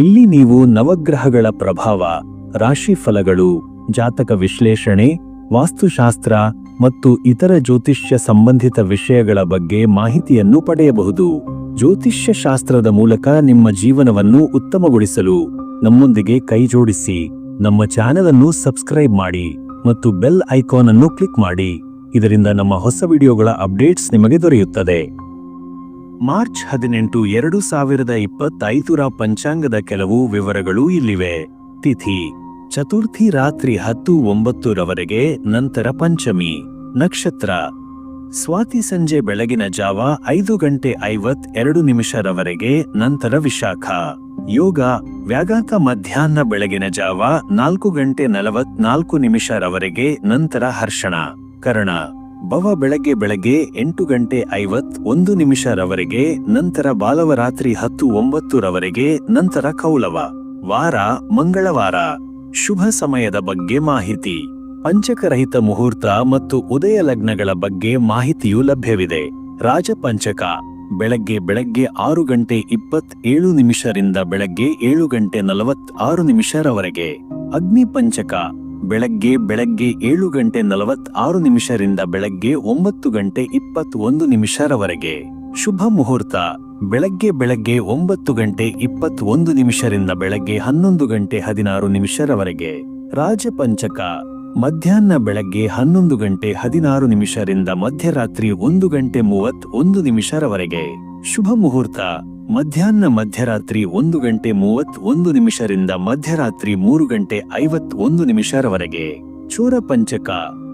ಇಲ್ಲಿ ನೀವು ನವಗ್ರಹಗಳ ಪ್ರಭಾವ ರಾಶಿ ಫಲಗಳು ಜಾತಕ ವಿಶ್ಲೇಷಣೆ, ವಾಸ್ತುಶಾಸ್ತ್ರ ಮತ್ತು ಇತರ ಜ್ಯೋತಿಷ್ಯ ಸಂಬಂಧಿತ ವಿಷಯಗಳ ಬಗ್ಗೆ ಮಾಹಿತಿಯನ್ನು ಪಡೆಯಬಹುದು. ಜ್ಯೋತಿಷ್ಯ ಶಾಸ್ತ್ರದ ಮೂಲಕ ನಿಮ್ಮ ಜೀವನವನ್ನು ಉತ್ತಮಗೊಳಿಸಲು ನಮ್ಮೊಂದಿಗೆ ಕೈಜೋಡಿಸಿ, ನಮ್ಮ ಚಾನೆಲ್ ಅನ್ನು ಸಬ್ಸ್ಕ್ರೈಬ್ ಮಾಡಿ ಮತ್ತು ಬೆಲ್ ಐಕಾನ್ ಅನ್ನು ಕ್ಲಿಕ್ ಮಾಡಿ. ಇದರಿಂದ ನಮ್ಮ ಹೊಸ ವಿಡಿಯೋಗಳ ಅಪ್ಡೇಟ್ಸ್ ನಿಮಗೆ ದೊರೆಯುತ್ತದೆ. ಮಾರ್ಚ್ ಹದಿನೆಂಟು ಎರಡು ಸಾವಿರದ ಇಪ್ಪತ್ತೈದರ ಪಂಚಾಂಗದ ಕೆಲವು ವಿವರಗಳು ಇಲ್ಲಿವೆ. ತಿಥಿ. ಚತುರ್ಥಿ ರಾತ್ರಿ ಹತ್ತು ಒಂಬತ್ತರವರೆಗೆ ನಂತರ ಪಂಚಮಿ. ನಕ್ಷತ್ರ. ಸ್ವಾತಿ ಸಂಜೆ ಬೆಳಗಿನ ಜಾವ ಐದು ಗಂಟೆ ಐವತ್ ಎರಡು ನಿಮಿಷರವರೆಗೆ ನಂತರ ವಿಶಾಖ. ಯೋಗ. ವ್ಯಾಘಾತ ಮಧ್ಯಾಹ್ನ ಬೆಳಗಿನ ಜಾವ ನಾಲ್ಕು ಗಂಟೆ ನಲವತ್ನಾಲ್ಕು ನಿಮಿಷರವರೆಗೆ ನಂತರ ಹರ್ಷಣ. ಕರ್ಣ. ಭವ ಬೆಳಗ್ಗೆ ಬೆಳಗ್ಗೆ ಎಂಟು ಗಂಟೆ ಐವತ್ ಒಂದು ನಿಮಿಷರವರೆಗೆ, ನಂತರ ಬಾಲವರಾತ್ರಿ ಹತ್ತು ಒಂಬತ್ತರವರೆಗೆ, ನಂತರ ಕೌಲವ. ವಾರ, ಮಂಗಳವಾರ. ಶುಭ ಸಮಯದ ಬಗ್ಗೆ ಮಾಹಿತಿ. ಪಂಚಕರಹಿತ ಮುಹೂರ್ತ ಮತ್ತು ಉದಯ ಲಗ್ನಗಳ ಬಗ್ಗೆ ಮಾಹಿತಿಯು ಲಭ್ಯವಿದೆ. ರಾಜಪಂಚಕ. ಬೆಳಗ್ಗೆ ಬೆಳಗ್ಗೆ ಆರು ಗಂಟೆ ಇಪ್ಪತ್ ಏಳು ನಿಮಿಷರಿಂದ ಬೆಳಗ್ಗೆ ಏಳು ಗಂಟೆ ನಲವತ್ತಾರು ನಿಮಿಷರವರೆಗೆ. ಅಗ್ನಿ ಪಂಚಕ ಬೆಳಗ್ಗೆ ಬೆಳಗ್ಗೆ ಏಳು ಗಂಟೆ ನಲವತ್ ಆರು ನಿಮಿಷರಿಂದ ಬೆಳಗ್ಗೆ ಒಂಬತ್ತು ಗಂಟೆ ಇಪ್ಪತ್ ಒಂದು ನಿಮಿಷರವರೆಗೆ. ಶುಭ ಮುಹೂರ್ತ. ಬೆಳಗ್ಗೆ ಬೆಳಗ್ಗೆ ಒಂಬತ್ತು ಗಂಟೆ ಇಪ್ಪತ್ ಒಂದು ನಿಮಿಷರಿಂದ ಬೆಳಗ್ಗೆ ಹನ್ನೊಂದು ಗಂಟೆ ಹದಿನಾರು ನಿಮಿಷರವರೆಗೆ. ರಾಜಪಂಚಕ. ಮಧ್ಯಾಹ್ನ ಬೆಳಗ್ಗೆ ಹನ್ನೊಂದು ಗಂಟೆ ಹದಿನಾರು ನಿಮಿಷರಿಂದ ಮಧ್ಯರಾತ್ರಿ ಒಂದು ಗಂಟೆ ಮೂವತ್ ಒಂದು ನಿಮಿಷರವರೆಗೆ. ಶುಭ ಮುಹೂರ್ತ. ಮಧ್ಯಾಹ್ನ ಮಧ್ಯರಾತ್ರಿ ಒಂದು ಗಂಟೆ ಮೂವತ್ ಒಂದು ನಿಮಿಷರಿಂದ ಮಧ್ಯರಾತ್ರಿ ಮೂರು ಗಂಟೆ ಐವತ್ ಒಂದು ನಿಮಿಷರವರೆಗೆ. ಚೋರ ಪಂಚಕ,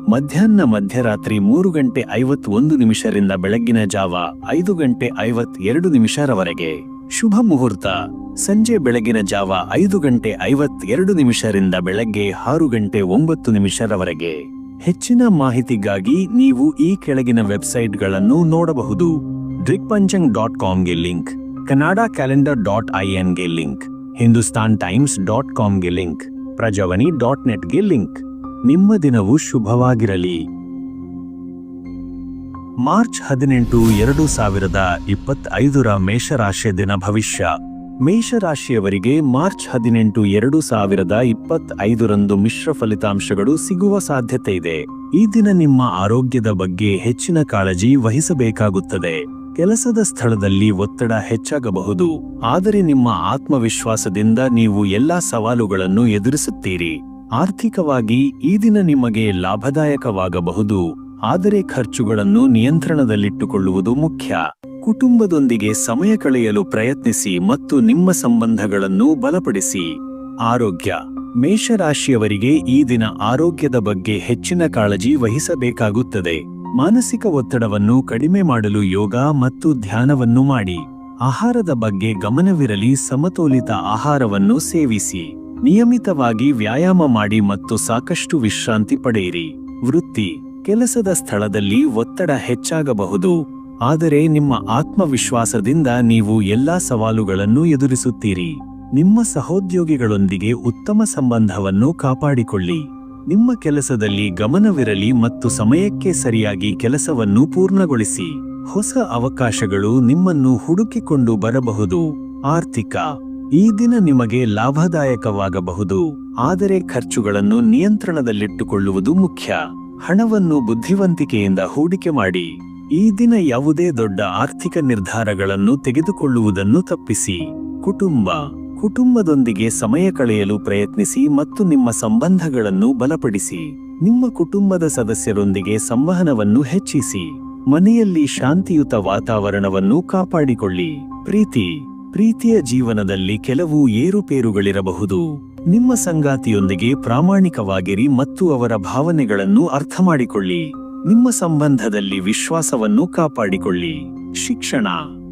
ಮಧ್ಯಾಹ್ನ ಮಧ್ಯರಾತ್ರಿ ಮೂರು ಗಂಟೆ ಐವತ್ ಒಂದು ನಿಮಿಷರಿಂದ ಬೆಳಗ್ಗಿನ ಜಾವ ಐದು ಗಂಟೆ ಐವತ್ ಎರಡು ನಿಮಿಷರವರೆಗೆ. ಶುಭ ಮುಹೂರ್ತ, ಸಂಜೆ ಬೆಳಗಿನ ಜಾವ ಐದು ಗಂಟೆ ಐವತ್ ಎರಡು ನಿಮಿಷರಿಂದ ಬೆಳಗ್ಗೆ ಆರು ಗಂಟೆ ಒಂಬತ್ತು ನಿಮಿಷರವರೆಗೆ. ಹೆಚ್ಚಿನ ಮಾಹಿತಿಗಾಗಿ ನೀವು ಈ ಕೆಳಗಿನ ವೆಬ್ಸೈಟ್ಗಳನ್ನು ನೋಡಬಹುದು. ಡ್ರಿಕ್ಪಂಚಂಗ್ ಡಾಟ್ ಕಾಮ್ಗೆ ಲಿಂಕ್. ಕನ್ನಡ ಕ್ಯಾಲೆಂಡರ್ ಡಾಟ್ ಐಎನ್ಗೆ ಲಿಂಕ್, ಹಿಂದೂಸ್ತಾನ್ ಟೈಮ್ಸ್ ಡಾಟ್ ಕಾಮ್ಗೆ ಲಿಂಕ್ ಪ್ರಜಾವನಿ ಡಾಟ್ ನೆಟ್ಗೆ ಲಿಂಕ್. ನಿಮ್ಮ ದಿನವು ಶುಭವಾಗಿರಲಿ. ಮಾರ್ಚ್ ಹದಿನೆಂಟು ಎರಡು ಸಾವಿರದ ಇಪ್ಪತ್ತೈದರ ಮೇಷರಾಶಿ ದಿನ ಭವಿಷ್ಯ. ಮೇಷರಾಶಿಯವರಿಗೆ ಮಾರ್ಚ್ ಹದಿನೆಂಟು ಎರಡು ಸಾವಿರದ ಇಪ್ಪತ್ತೈದರಂದು ಮಿಶ್ರ ಫಲಿತಾಂಶಗಳು ಸಿಗುವ ಸಾಧ್ಯತೆ ಇದೆ. ಈ ದಿನ ನಿಮ್ಮ ಆರೋಗ್ಯದ ಬಗ್ಗೆ ಹೆಚ್ಚಿನ ಕಾಳಜಿ ವಹಿಸಬೇಕಾಗುತ್ತದೆ. ಕೆಲಸದ ಸ್ಥಳದಲ್ಲಿ ಒತ್ತಡ ಹೆಚ್ಚಾಗಬಹುದು, ಆದರೆ ನಿಮ್ಮ ಆತ್ಮವಿಶ್ವಾಸದಿಂದ ನೀವು ಎಲ್ಲಾ ಸವಾಲುಗಳನ್ನು ಎದುರಿಸುತ್ತೀರಿ. ಆರ್ಥಿಕವಾಗಿ ಈ ದಿನ ನಿಮಗೆ ಲಾಭದಾಯಕವಾಗಬಹುದು, ಆದರೆ ಖರ್ಚುಗಳನ್ನು ನಿಯಂತ್ರಣದಲ್ಲಿಟ್ಟುಕೊಳ್ಳುವುದು ಮುಖ್ಯ. ಕುಟುಂಬದೊಂದಿಗೆ ಸಮಯ ಕಳೆಯಲು ಪ್ರಯತ್ನಿಸಿ ಮತ್ತು ನಿಮ್ಮ ಸಂಬಂಧಗಳನ್ನು ಬಲಪಡಿಸಿ. ಆರೋಗ್ಯ. ಮೇಷರಾಶಿಯವರಿಗೆ ಈ ದಿನ ಆರೋಗ್ಯದ ಬಗ್ಗೆ ಹೆಚ್ಚಿನ ಕಾಳಜಿ ವಹಿಸಬೇಕಾಗುತ್ತದೆ. ಮಾನಸಿಕ ಒತ್ತಡವನ್ನು ಕಡಿಮೆ ಮಾಡಲು ಯೋಗ ಮತ್ತು ಧ್ಯಾನವನ್ನು ಮಾಡಿ. ಆಹಾರದ ಬಗ್ಗೆ ಗಮನವಿರಲಿ, ಸಮತೋಲಿತ ಆಹಾರವನ್ನು ಸೇವಿಸಿ. ನಿಯಮಿತವಾಗಿ ವ್ಯಾಯಾಮ ಮಾಡಿ ಮತ್ತು ಸಾಕಷ್ಟು ವಿಶ್ರಾಂತಿ ಪಡೆಯಿರಿ. ವೃತ್ತಿ. ಕೆಲಸದ ಸ್ಥಳದಲ್ಲಿ ಒತ್ತಡ ಹೆಚ್ಚಾಗಬಹುದು. ಆದರೆ ನಿಮ್ಮ ಆತ್ಮವಿಶ್ವಾಸದಿಂದ ನೀವು ಎಲ್ಲಾ ಸವಾಲುಗಳನ್ನು ಎದುರಿಸುತ್ತೀರಿ. ನಿಮ್ಮ ಸಹೋದ್ಯೋಗಿಗಳೊಂದಿಗೆ ಉತ್ತಮ ಸಂಬಂಧವನ್ನು ಕಾಪಾಡಿಕೊಳ್ಳಿ. ನಿಮ್ಮ ಕೆಲಸದಲ್ಲಿ ಗಮನವಿರಲಿ ಮತ್ತು ಸಮಯಕ್ಕೆ ಸರಿಯಾಗಿ ಕೆಲಸವನ್ನು ಪೂರ್ಣಗೊಳಿಸಿ. ಹೊಸ ಅವಕಾಶಗಳು ನಿಮ್ಮನ್ನು ಹುಡುಕಿಕೊಂಡು ಬರಬಹುದು. ಆರ್ಥಿಕ, ಈ ದಿನ ನಿಮಗೆ ಲಾಭದಾಯಕವಾಗಬಹುದು. ಆದರೆ ಖರ್ಚುಗಳನ್ನು ನಿಯಂತ್ರಣದಲ್ಲಿಟ್ಟುಕೊಳ್ಳುವುದು ಮುಖ್ಯ. ಹಣವನ್ನು ಬುದ್ಧಿವಂತಿಕೆಯಿಂದ ಹೂಡಿಕೆ ಮಾಡಿ. ಈ ದಿನ ಯಾವುದೇ ದೊಡ್ಡ ಆರ್ಥಿಕ ನಿರ್ಧಾರಗಳನ್ನು ತೆಗೆದುಕೊಳ್ಳುವುದನ್ನು ತಪ್ಪಿಸಿ. ಕುಟುಂಬ ಕುಟುಂಬದೊಂದಿಗೆ ಸಮಯ ಕಳೆಯಲು ಪ್ರಯತ್ನಿಸಿ ಮತ್ತು ನಿಮ್ಮ ಸಂಬಂಧಗಳನ್ನು ಬಲಪಡಿಸಿ. ನಿಮ್ಮ ಕುಟುಂಬದ ಸದಸ್ಯರೊಂದಿಗೆ ಸಂವಹನವನ್ನು ಹೆಚ್ಚಿಸಿ. ಮನೆಯಲ್ಲಿ ಶಾಂತಿಯುತ ವಾತಾವರಣವನ್ನು ಕಾಪಾಡಿಕೊಳ್ಳಿ. ಪ್ರೀತಿ, ಪ್ರೀತಿಯ ಜೀವನದಲ್ಲಿ ಕೆಲವು ಏರುಪೇರುಗಳಿರಬಹುದು. ನಿಮ್ಮ ಸಂಗಾತಿಯೊಂದಿಗೆ ಪ್ರಾಮಾಣಿಕವಾಗಿರಿ ಮತ್ತು ಅವರ ಭಾವನೆಗಳನ್ನು ಅರ್ಥಮಾಡಿಕೊಳ್ಳಿ. ನಿಮ್ಮ ಸಂಬಂಧದಲ್ಲಿ ವಿಶ್ವಾಸವನ್ನು ಕಾಪಾಡಿಕೊಳ್ಳಿ. ಶಿಕ್ಷಣ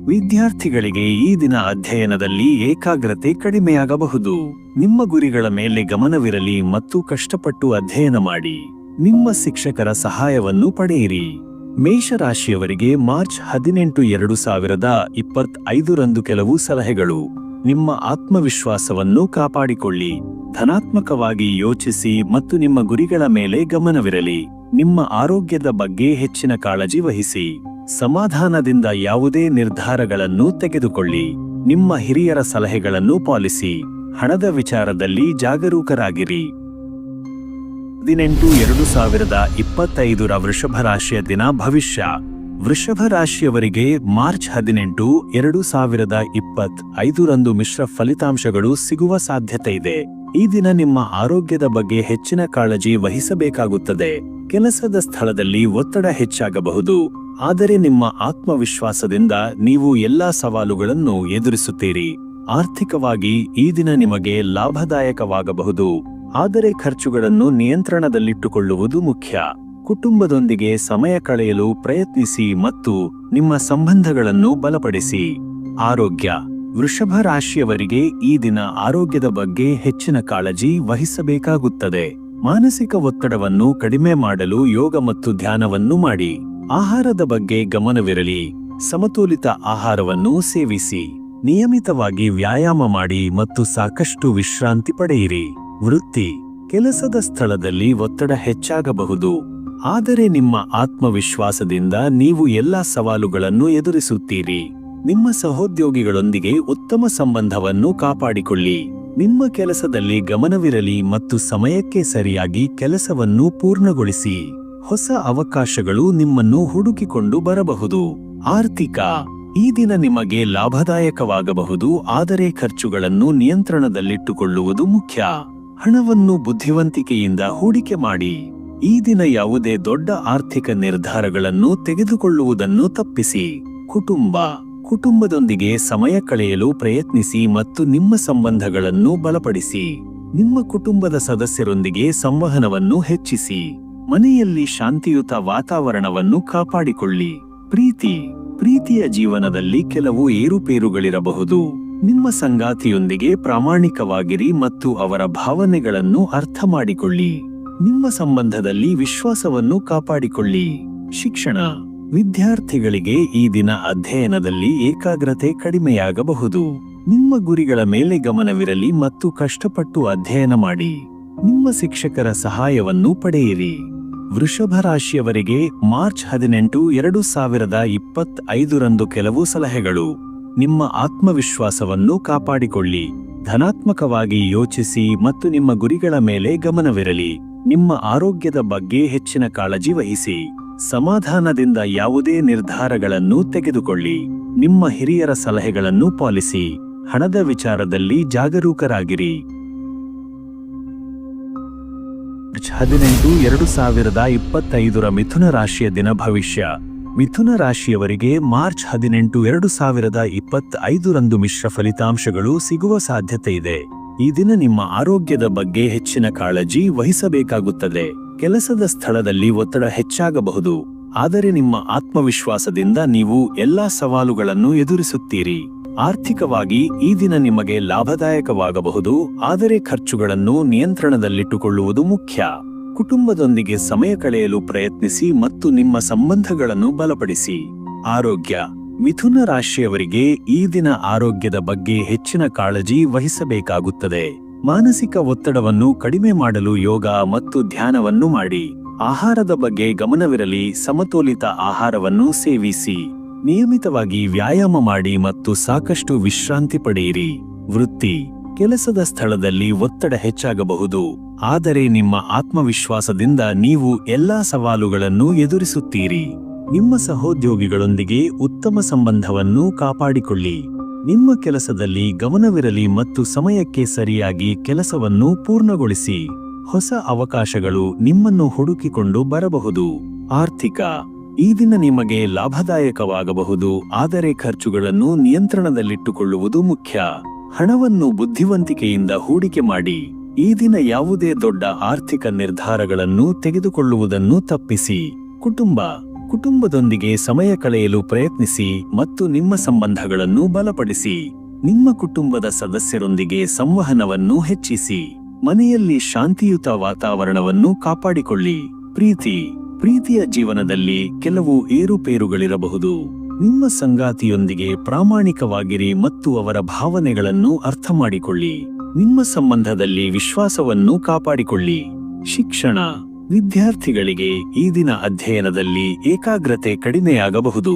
ವಿದ್ಯಾರ್ಥಿಗಳಿಗೆ ಈ ದಿನ ಅಧ್ಯಯನದಲ್ಲಿ ಏಕಾಗ್ರತೆ ಕಡಿಮೆಯಾಗಬಹುದು. ನಿಮ್ಮ ಗುರಿಗಳ ಮೇಲೆ ಗಮನವಿರಲಿ ಮತ್ತು ಕಷ್ಟಪಟ್ಟು ಅಧ್ಯಯನ ಮಾಡಿ. ನಿಮ್ಮ ಶಿಕ್ಷಕರ ಸಹಾಯವನ್ನು ಪಡೆಯಿರಿ. ಮೇಷರಾಶಿಯವರಿಗೆ ಮಾರ್ಚ್ ಹದಿನೆಂಟು ಎರಡು ಸಾವಿರದ ಇಪ್ಪತ್ತೈದರಂದು ಕೆಲವು ಸಲಹೆಗಳು. ನಿಮ್ಮ ಆತ್ಮವಿಶ್ವಾಸವನ್ನು ಕಾಪಾಡಿಕೊಳ್ಳಿ. ಧನಾತ್ಮಕವಾಗಿ ಯೋಚಿಸಿ ಮತ್ತು ನಿಮ್ಮ ಗುರಿಗಳ ಮೇಲೆ ಗಮನವಿರಲಿ. ನಿಮ್ಮ ಆರೋಗ್ಯದ ಬಗ್ಗೆ ಹೆಚ್ಚಿನ ಕಾಳಜಿ ವಹಿಸಿ. ಸಮಾಧಾನದಿಂದ ಯಾವುದೇ ನಿರ್ಧಾರಗಳನ್ನು ತೆಗೆದುಕೊಳ್ಳಿ. ನಿಮ್ಮ ಹಿರಿಯರ ಸಲಹೆಗಳನ್ನು ಪಾಲಿಸಿ. ಹಣದ ವಿಚಾರದಲ್ಲಿ ಜಾಗರೂಕರಾಗಿರಿ. ಹದಿನೆಂಟು ಎರಡು ಸಾವಿರದ ಇಪ್ಪತ್ತೈದರ ವೃಷಭ ರಾಶಿಯ ದಿನ ಭವಿಷ್ಯ. ವೃಷಭ ರಾಶಿಯವರಿಗೆ ಮಾರ್ಚ್ ಹದಿನೆಂಟು ಎರಡು ಸಾವಿರದ ಇಪ್ಪತ್ತ್ ಐದರಂದು ಮಿಶ್ರ ಫಲಿತಾಂಶಗಳು ಸಿಗುವ ಸಾಧ್ಯತೆ ಇದೆ. ಈ ದಿನ ನಿಮ್ಮ ಆರೋಗ್ಯದ ಬಗ್ಗೆ ಹೆಚ್ಚಿನ ಕಾಳಜಿ ವಹಿಸಬೇಕಾಗುತ್ತದೆ. ಕೆಲಸದ ಸ್ಥಳದಲ್ಲಿ ಒತ್ತಡ ಹೆಚ್ಚಾಗಬಹುದು. ಆದರೆ ನಿಮ್ಮ ಆತ್ಮವಿಶ್ವಾಸದಿಂದ ನೀವು ಎಲ್ಲಾ ಸವಾಲುಗಳನ್ನು ಎದುರಿಸುತ್ತೀರಿ. ಆರ್ಥಿಕವಾಗಿ ಈ ದಿನ ನಿಮಗೆ ಲಾಭದಾಯಕವಾಗಬಹುದು. ಆದರೆ ಖರ್ಚುಗಳನ್ನು ನಿಯಂತ್ರಣದಲ್ಲಿಟ್ಟುಕೊಳ್ಳುವುದು ಮುಖ್ಯ. ಕುಟುಂಬದೊಂದಿಗೆ ಸಮಯ ಕಳೆಯಲು ಪ್ರಯತ್ನಿಸಿ ಮತ್ತು ನಿಮ್ಮ ಸಂಬಂಧಗಳನ್ನು ಬಲಪಡಿಸಿ. ಆರೋಗ್ಯ. ವೃಷಭ ರಾಶಿಯವರಿಗೆ ಈ ದಿನ ಆರೋಗ್ಯದ ಬಗ್ಗೆ ಹೆಚ್ಚಿನ ಕಾಳಜಿ ವಹಿಸಬೇಕಾಗುತ್ತದೆ. ಮಾನಸಿಕ ಒತ್ತಡವನ್ನು ಕಡಿಮೆ ಮಾಡಲು ಯೋಗ ಮತ್ತು ಧ್ಯಾನವನ್ನು ಮಾಡಿ. ಆಹಾರದ ಬಗ್ಗೆ ಗಮನವಿರಲಿ. ಸಮತೋಲಿತ ಆಹಾರವನ್ನು ಸೇವಿಸಿ. ನಿಯಮಿತವಾಗಿ ವ್ಯಾಯಾಮ ಮಾಡಿ ಮತ್ತು ಸಾಕಷ್ಟು ವಿಶ್ರಾಂತಿ ಪಡೆಯಿರಿ. ವೃತ್ತಿ. ಕೆಲಸದ ಸ್ಥಳದಲ್ಲಿ ಒತ್ತಡ ಹೆಚ್ಚಾಗಬಹುದು. ಆದರೆ ನಿಮ್ಮ ಆತ್ಮವಿಶ್ವಾಸದಿಂದ ನೀವು ಎಲ್ಲಾ ಸವಾಲುಗಳನ್ನು ಎದುರಿಸುತ್ತೀರಿ. ನಿಮ್ಮ ಸಹೋದ್ಯೋಗಿಗಳೊಂದಿಗೆ ಉತ್ತಮ ಸಂಬಂಧವನ್ನು ಕಾಪಾಡಿಕೊಳ್ಳಿ. ನಿಮ್ಮ ಕೆಲಸದಲ್ಲಿ ಗಮನವಿರಲಿ ಮತ್ತು ಸಮಯಕ್ಕೆ ಸರಿಯಾಗಿ ಕೆಲಸವನ್ನು ಪೂರ್ಣಗೊಳಿಸಿ. ಹೊಸ ಅವಕಾಶಗಳು ನಿಮ್ಮನ್ನು ಹುಡುಕಿಕೊಂಡು ಬರಬಹುದು. ಆರ್ಥಿಕ, ಈ ದಿನ ನಿಮಗೆ ಲಾಭದಾಯಕವಾಗಬಹುದು, ಆದರೆ ಖರ್ಚುಗಳನ್ನು ನಿಯಂತ್ರಣದಲ್ಲಿಟ್ಟುಕೊಳ್ಳುವುದು ಮುಖ್ಯ. ಹಣವನ್ನು ಬುದ್ಧಿವಂತಿಕೆಯಿಂದ ಹೂಡಿಕೆ ಮಾಡಿ. ಈ ದಿನ ಯಾವುದೇ ದೊಡ್ಡ ಆರ್ಥಿಕ ನಿರ್ಧಾರಗಳನ್ನು ತೆಗೆದುಕೊಳ್ಳುವುದನ್ನು ತಪ್ಪಿಸಿ. ಕುಟುಂಬ ಕುಟುಂಬದೊಂದಿಗೆ ಸಮಯ ಕಳೆಯಲು ಪ್ರಯತ್ನಿಸಿ ಮತ್ತು ನಿಮ್ಮ ಸಂಬಂಧಗಳನ್ನು ಬಲಪಡಿಸಿ. ನಿಮ್ಮ ಕುಟುಂಬದ ಸದಸ್ಯರೊಂದಿಗೆ ಸಂವಹನವನ್ನು ಹೆಚ್ಚಿಸಿ. ಮನೆಯಲ್ಲಿ ಶಾಂತಿಯುತ ವಾತಾವರಣವನ್ನು ಕಾಪಾಡಿಕೊಳ್ಳಿ. ಪ್ರೀತಿ, ಪ್ರೀತಿಯ ಜೀವನದಲ್ಲಿ ಕೆಲವು ಏರುಪೇರುಗಳಿರಬಹುದು. ನಿಮ್ಮ ಸಂಗಾತಿಯೊಂದಿಗೆ ಪ್ರಾಮಾಣಿಕವಾಗಿರಿ ಮತ್ತು ಅವರ ಭಾವನೆಗಳನ್ನು ಅರ್ಥ ಮಾಡಿಕೊಳ್ಳಿ. ನಿಮ್ಮ ಸಂಬಂಧದಲ್ಲಿ ವಿಶ್ವಾಸವನ್ನು ಕಾಪಾಡಿಕೊಳ್ಳಿ. ಶಿಕ್ಷಣ ವಿದ್ಯಾರ್ಥಿಗಳಿಗೆ ಈ ದಿನ ಅಧ್ಯಯನದಲ್ಲಿ ಏಕಾಗ್ರತೆ ಕಡಿಮೆಯಾಗಬಹುದು. ನಿಮ್ಮ ಗುರಿಗಳ ಮೇಲೆ ಗಮನವಿರಲಿ ಮತ್ತು ಕಷ್ಟಪಟ್ಟು ಅಧ್ಯಯನ ಮಾಡಿ. ನಿಮ್ಮ ಶಿಕ್ಷಕರ ಸಹಾಯವನ್ನು ಪಡೆಯಿರಿ. ವೃಷಭ ರಾಶಿಯವರಿಗೆ ಮಾರ್ಚ್ ಹದಿನೆಂಟು, ಎರಡು ಸಾವಿರದ ಇಪ್ಪತ್ತೈದರಂದು ಕೆಲವು ಸಲಹೆಗಳು. ನಿಮ್ಮ ಆತ್ಮವಿಶ್ವಾಸವನ್ನು ಕಾಪಾಡಿಕೊಳ್ಳಿ. ಧನಾತ್ಮಕವಾಗಿ ಯೋಚಿಸಿ ಮತ್ತು ನಿಮ್ಮ ಗುರಿಗಳ ಮೇಲೆ ಗಮನವಿರಲಿ. ನಿಮ್ಮ ಆರೋಗ್ಯದ ಬಗ್ಗೆ ಹೆಚ್ಚಿನ ಕಾಳಜಿ ವಹಿಸಿ. ಸಮಾಧಾನದಿಂದ ಯಾವುದೇ ನಿರ್ಧಾರಗಳನ್ನು ತೆಗೆದುಕೊಳ್ಳಿ. ನಿಮ್ಮ ಹಿರಿಯರ ಸಲಹೆಗಳನ್ನು ಪಾಲಿಸಿ. ಹಣದ ವಿಚಾರದಲ್ಲಿ ಜಾಗರೂಕರಾಗಿರಿ. ಹದಿನೆಂಟು, ಎರಡು ಸಾವಿರದ ಇಪ್ಪತ್ತೈದರ ಮಿಥುನ ರಾಶಿಯ ದಿನ ಭವಿಷ್ಯ. ಮಿಥುನ ರಾಶಿಯವರಿಗೆ ಮಾರ್ಚ್ ಹದಿನೆಂಟು, ಎರಡು ಸಾವಿರದ ಇಪ್ಪತ್ತೈದರಂದು ಮಿಶ್ರ ಫಲಿತಾಂಶಗಳು ಸಿಗುವ ಸಾಧ್ಯತೆ ಇದೆ. ಈ ದಿನ ನಿಮ್ಮ ಆರೋಗ್ಯದ ಬಗ್ಗೆ ಹೆಚ್ಚಿನ ಕಾಳಜಿ ವಹಿಸಬೇಕಾಗುತ್ತದೆ. ಕೆಲಸದ ಸ್ಥಳದಲ್ಲಿ ಒತ್ತಡ ಹೆಚ್ಚಾಗಬಹುದು. ಆದರೆ ನಿಮ್ಮ ಆತ್ಮವಿಶ್ವಾಸದಿಂದ ನೀವು ಎಲ್ಲಾ ಸವಾಲುಗಳನ್ನು ಎದುರಿಸುತ್ತೀರಿ. ಆರ್ಥಿಕವಾಗಿ ಈ ದಿನ ನಿಮಗೆ ಲಾಭದಾಯಕವಾಗಬಹುದು. ಆದರೆ ಖರ್ಚುಗಳನ್ನು ನಿಯಂತ್ರಣದಲ್ಲಿಟ್ಟುಕೊಳ್ಳುವುದು ಮುಖ್ಯ. ಕುಟುಂಬದೊಂದಿಗೆ ಸಮಯ ಕಳೆಯಲು ಪ್ರಯತ್ನಿಸಿ ಮತ್ತು ನಿಮ್ಮ ಸಂಬಂಧಗಳನ್ನು ಬಲಪಡಿಸಿ. ಆರೋಗ್ಯ. ಮಿಥುನ ರಾಶಿಯವರಿಗೆ ಈ ದಿನ ಆರೋಗ್ಯದ ಬಗ್ಗೆ ಹೆಚ್ಚಿನ ಕಾಳಜಿ ವಹಿಸಬೇಕಾಗುತ್ತದೆ. ಮಾನಸಿಕ ಒತ್ತಡವನ್ನು ಕಡಿಮೆ ಮಾಡಲು ಯೋಗ ಮತ್ತು ಧ್ಯಾನವನ್ನು ಮಾಡಿ. ಆಹಾರದ ಬಗ್ಗೆ ಗಮನವಿರಲಿ, ಸಮತೋಲಿತ ಆಹಾರವನ್ನು ಸೇವಿಸಿ. ನಿಯಮಿತವಾಗಿ ವ್ಯಾಯಾಮ ಮಾಡಿ ಮತ್ತು ಸಾಕಷ್ಟು ವಿಶ್ರಾಂತಿ ಪಡೆಯಿರಿ. ವೃತ್ತಿ. ಕೆಲಸದ ಸ್ಥಳದಲ್ಲಿ ಒತ್ತಡ ಹೆಚ್ಚಾಗಬಹುದು. ಆದರೆ ನಿಮ್ಮ ಆತ್ಮವಿಶ್ವಾಸದಿಂದ ನೀವು ಎಲ್ಲಾ ಸವಾಲುಗಳನ್ನು ಎದುರಿಸುತ್ತೀರಿ. ನಿಮ್ಮ ಸಹೋದ್ಯೋಗಿಗಳೊಂದಿಗೆ ಉತ್ತಮ ಸಂಬಂಧವನ್ನು ಕಾಪಾಡಿಕೊಳ್ಳಿ. ನಿಮ್ಮ ಕೆಲಸದಲ್ಲಿ ಗಮನವಿರಲಿ ಮತ್ತು ಸಮಯಕ್ಕೆ ಸರಿಯಾಗಿ ಕೆಲಸವನ್ನು ಪೂರ್ಣಗೊಳಿಸಿ. ಹೊಸ ಅವಕಾಶಗಳು ನಿಮ್ಮನ್ನು ಹುಡುಕಿಕೊಂಡು ಬರಬಹುದು. ಆರ್ಥಿಕ, ಈ ದಿನ ನಿಮಗೆ ಲಾಭದಾಯಕವಾಗಬಹುದು, ಆದರೆ ಖರ್ಚುಗಳನ್ನು ನಿಯಂತ್ರಣದಲ್ಲಿಟ್ಟುಕೊಳ್ಳುವುದು ಮುಖ್ಯ. ಹಣವನ್ನು ಬುದ್ಧಿವಂತಿಕೆಯಿಂದ ಹೂಡಿಕೆ ಮಾಡಿ. ಈ ದಿನ ಯಾವುದೇ ದೊಡ್ಡ ಆರ್ಥಿಕ ನಿರ್ಧಾರಗಳನ್ನು ತೆಗೆದುಕೊಳ್ಳುವುದನ್ನು ತಪ್ಪಿಸಿ. ಕುಟುಂಬ ಕುಟುಂಬದೊಂದಿಗೆ ಸಮಯ ಕಳೆಯಲು ಪ್ರಯತ್ನಿಸಿ ಮತ್ತು ನಿಮ್ಮ ಸಂಬಂಧಗಳನ್ನು ಬಲಪಡಿಸಿ. ನಿಮ್ಮ ಕುಟುಂಬದ ಸದಸ್ಯರೊಂದಿಗೆ ಸಂವಹನವನ್ನು ಹೆಚ್ಚಿಸಿ. ಮನೆಯಲ್ಲಿ ಶಾಂತಿಯುತ ವಾತಾವರಣವನ್ನು ಕಾಪಾಡಿಕೊಳ್ಳಿ. ಪ್ರೀತಿ. ಪ್ರೀತಿಯ ಜೀವನದಲ್ಲಿ ಕೆಲವು ಏರುಪೇರುಗಳಿರಬಹುದು. ನಿಮ್ಮ ಸಂಗಾತಿಯೊಂದಿಗೆ ಪ್ರಾಮಾಣಿಕವಾಗಿರಿ ಮತ್ತು ಅವರ ಭಾವನೆಗಳನ್ನು ಅರ್ಥ ಮಾಡಿಕೊಳ್ಳಿ. ನಿಮ್ಮ ಸಂಬಂಧದಲ್ಲಿ ವಿಶ್ವಾಸವನ್ನು ಕಾಪಾಡಿಕೊಳ್ಳಿ. ಶಿಕ್ಷಣ. ವಿದ್ಯಾರ್ಥಿಗಳಿಗೆ ಈ ದಿನ ಅಧ್ಯಯನದಲ್ಲಿ ಏಕಾಗ್ರತೆ ಕಡಿಮೆಯಾಗಬಹುದು.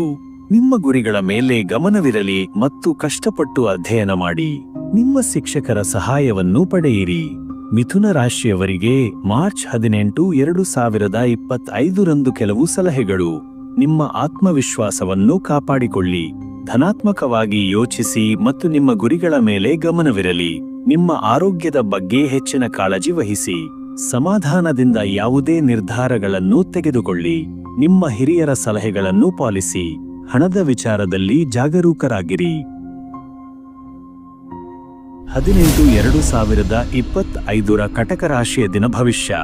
ನಿಮ್ಮ ಗುರಿಗಳ ಮೇಲೆ ಗಮನವಿರಲಿ ಮತ್ತು ಕಷ್ಟಪಟ್ಟು ಅಧ್ಯಯನ ಮಾಡಿ. ನಿಮ್ಮ ಶಿಕ್ಷಕರ ಸಹಾಯವನ್ನು ಪಡೆಯಿರಿ. ಮಿಥುನ ರಾಶಿಯವರಿಗೆ ಮಾರ್ಚ್ ಹದಿನೆಂಟು ಎರಡು ಸಾವಿರದ ಇಪ್ಪತ್ತೈದರಂದು ಕೆಲವು ಸಲಹೆಗಳು. ನಿಮ್ಮ ಆತ್ಮವಿಶ್ವಾಸವನ್ನು ಕಾಪಾಡಿಕೊಳ್ಳಿ. ಧನಾತ್ಮಕವಾಗಿ ಯೋಚಿಸಿ ಮತ್ತು ನಿಮ್ಮ ಗುರಿಗಳ ಮೇಲೆ ಗಮನವಿರಲಿ. ನಿಮ್ಮ ಆರೋಗ್ಯದ ಬಗ್ಗೆ ಹೆಚ್ಚಿನ ಕಾಳಜಿ ವಹಿಸಿ. ಸಮಾಧಾನದಿಂದ ಯಾವುದೇ ನಿರ್ಧಾರಗಳನ್ನು ತೆಗೆದುಕೊಳ್ಳಿ. ನಿಮ್ಮ ಹಿರಿಯರ ಸಲಹೆಗಳನ್ನು ಪಾಲಿಸಿ. ಹಣದ ವಿಚಾರದಲ್ಲಿ ಜಾಗರೂಕರಾಗಿರಿ. ಹದಿನೆಂಟು ಎರಡು ಸಾವಿರದ ಇಪ್ಪತ್ತೈದರ ಕಟಕ ರಾಶಿಯ ದಿನ ಭವಿಷ್ಯ.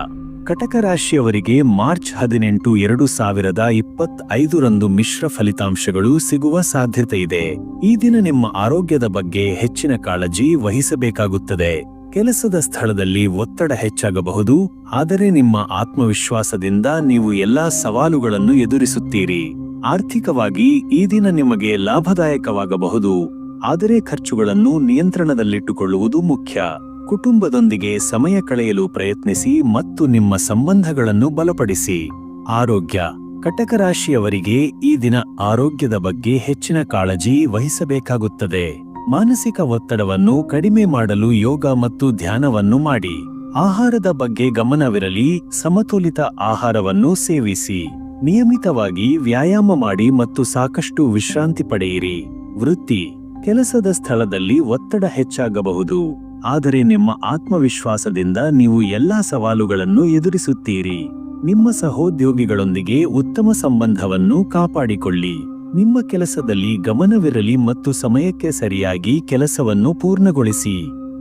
ಕಟಕ ರಾಶಿಯವರಿಗೆ ಮಾರ್ಚ್ ಹದಿನೆಂಟು ಎರಡು ಸಾವಿರದ ಇಪ್ಪತ್ತೈದರಂದು ಮಿಶ್ರ ಫಲಿತಾಂಶಗಳು ಸಿಗುವ ಸಾಧ್ಯತೆ ಇದೆ ಈ ದಿನ ನಿಮ್ಮ ಆರೋಗ್ಯದ ಬಗ್ಗೆ ಹೆಚ್ಚಿನ ಕಾಳಜಿ ವಹಿಸಬೇಕಾಗುತ್ತದೆ. ಕೆಲಸದ ಸ್ಥಳದಲ್ಲಿ ಒತ್ತಡ ಹೆಚ್ಚಾಗಬಹುದು, ಆದರೆ ನಿಮ್ಮ ಆತ್ಮವಿಶ್ವಾಸದಿಂದ ನೀವು ಎಲ್ಲಾ ಸವಾಲುಗಳನ್ನು ಎದುರಿಸುತ್ತೀರಿ. ಆರ್ಥಿಕವಾಗಿ ಈ ದಿನ ನಿಮಗೆ ಲಾಭದಾಯಕವಾಗಬಹುದು, ಆದರೆ ಖರ್ಚುಗಳನ್ನು ನಿಯಂತ್ರಣದಲ್ಲಿಟ್ಟುಕೊಳ್ಳುವುದು ಮುಖ್ಯ. ಕುಟುಂಬದೊಂದಿಗೆ ಸಮಯ ಕಳೆಯಲು ಪ್ರಯತ್ನಿಸಿ ಮತ್ತು ನಿಮ್ಮ ಸಂಬಂಧಗಳನ್ನು ಬಲಪಡಿಸಿ. ಆರೋಗ್ಯ. ಕಟಕರಾಶಿಯವರಿಗೆ ಈ ದಿನ ಆರೋಗ್ಯದ ಬಗ್ಗೆ ಹೆಚ್ಚಿನ ಕಾಳಜಿ ವಹಿಸಬೇಕಾಗುತ್ತದೆ. ಮಾನಸಿಕ ಒತ್ತಡವನ್ನು ಕಡಿಮೆ ಮಾಡಲು ಯೋಗ ಮತ್ತು ಧ್ಯಾನವನ್ನು ಮಾಡಿ. ಆಹಾರದ ಬಗ್ಗೆ ಗಮನವಿರಲಿ, ಸಮತೋಲಿತ ಆಹಾರವನ್ನು ಸೇವಿಸಿ. ನಿಯಮಿತವಾಗಿ ವ್ಯಾಯಾಮ ಮಾಡಿ ಮತ್ತು ಸಾಕಷ್ಟು ವಿಶ್ರಾಂತಿ ಪಡೆಯಿರಿ. ವೃತ್ತಿ. ಕೆಲಸದ ಸ್ಥಳದಲ್ಲಿ ಒತ್ತಡ ಹೆಚ್ಚಾಗಬಹುದು. ಆದರೆ ನಿಮ್ಮ ಆತ್ಮವಿಶ್ವಾಸದಿಂದ ನೀವು ಎಲ್ಲಾ ಸವಾಲುಗಳನ್ನು ಎದುರಿಸುತ್ತೀರಿ. ನಿಮ್ಮ ಸಹೋದ್ಯೋಗಿಗಳೊಂದಿಗೆ ಉತ್ತಮ ಸಂಬಂಧವನ್ನು ಕಾಪಾಡಿಕೊಳ್ಳಿ. ನಿಮ್ಮ ಕೆಲಸದಲ್ಲಿ ಗಮನವಿರಲಿ ಮತ್ತು ಸಮಯಕ್ಕೆ ಸರಿಯಾಗಿ ಕೆಲಸವನ್ನು ಪೂರ್ಣಗೊಳಿಸಿ.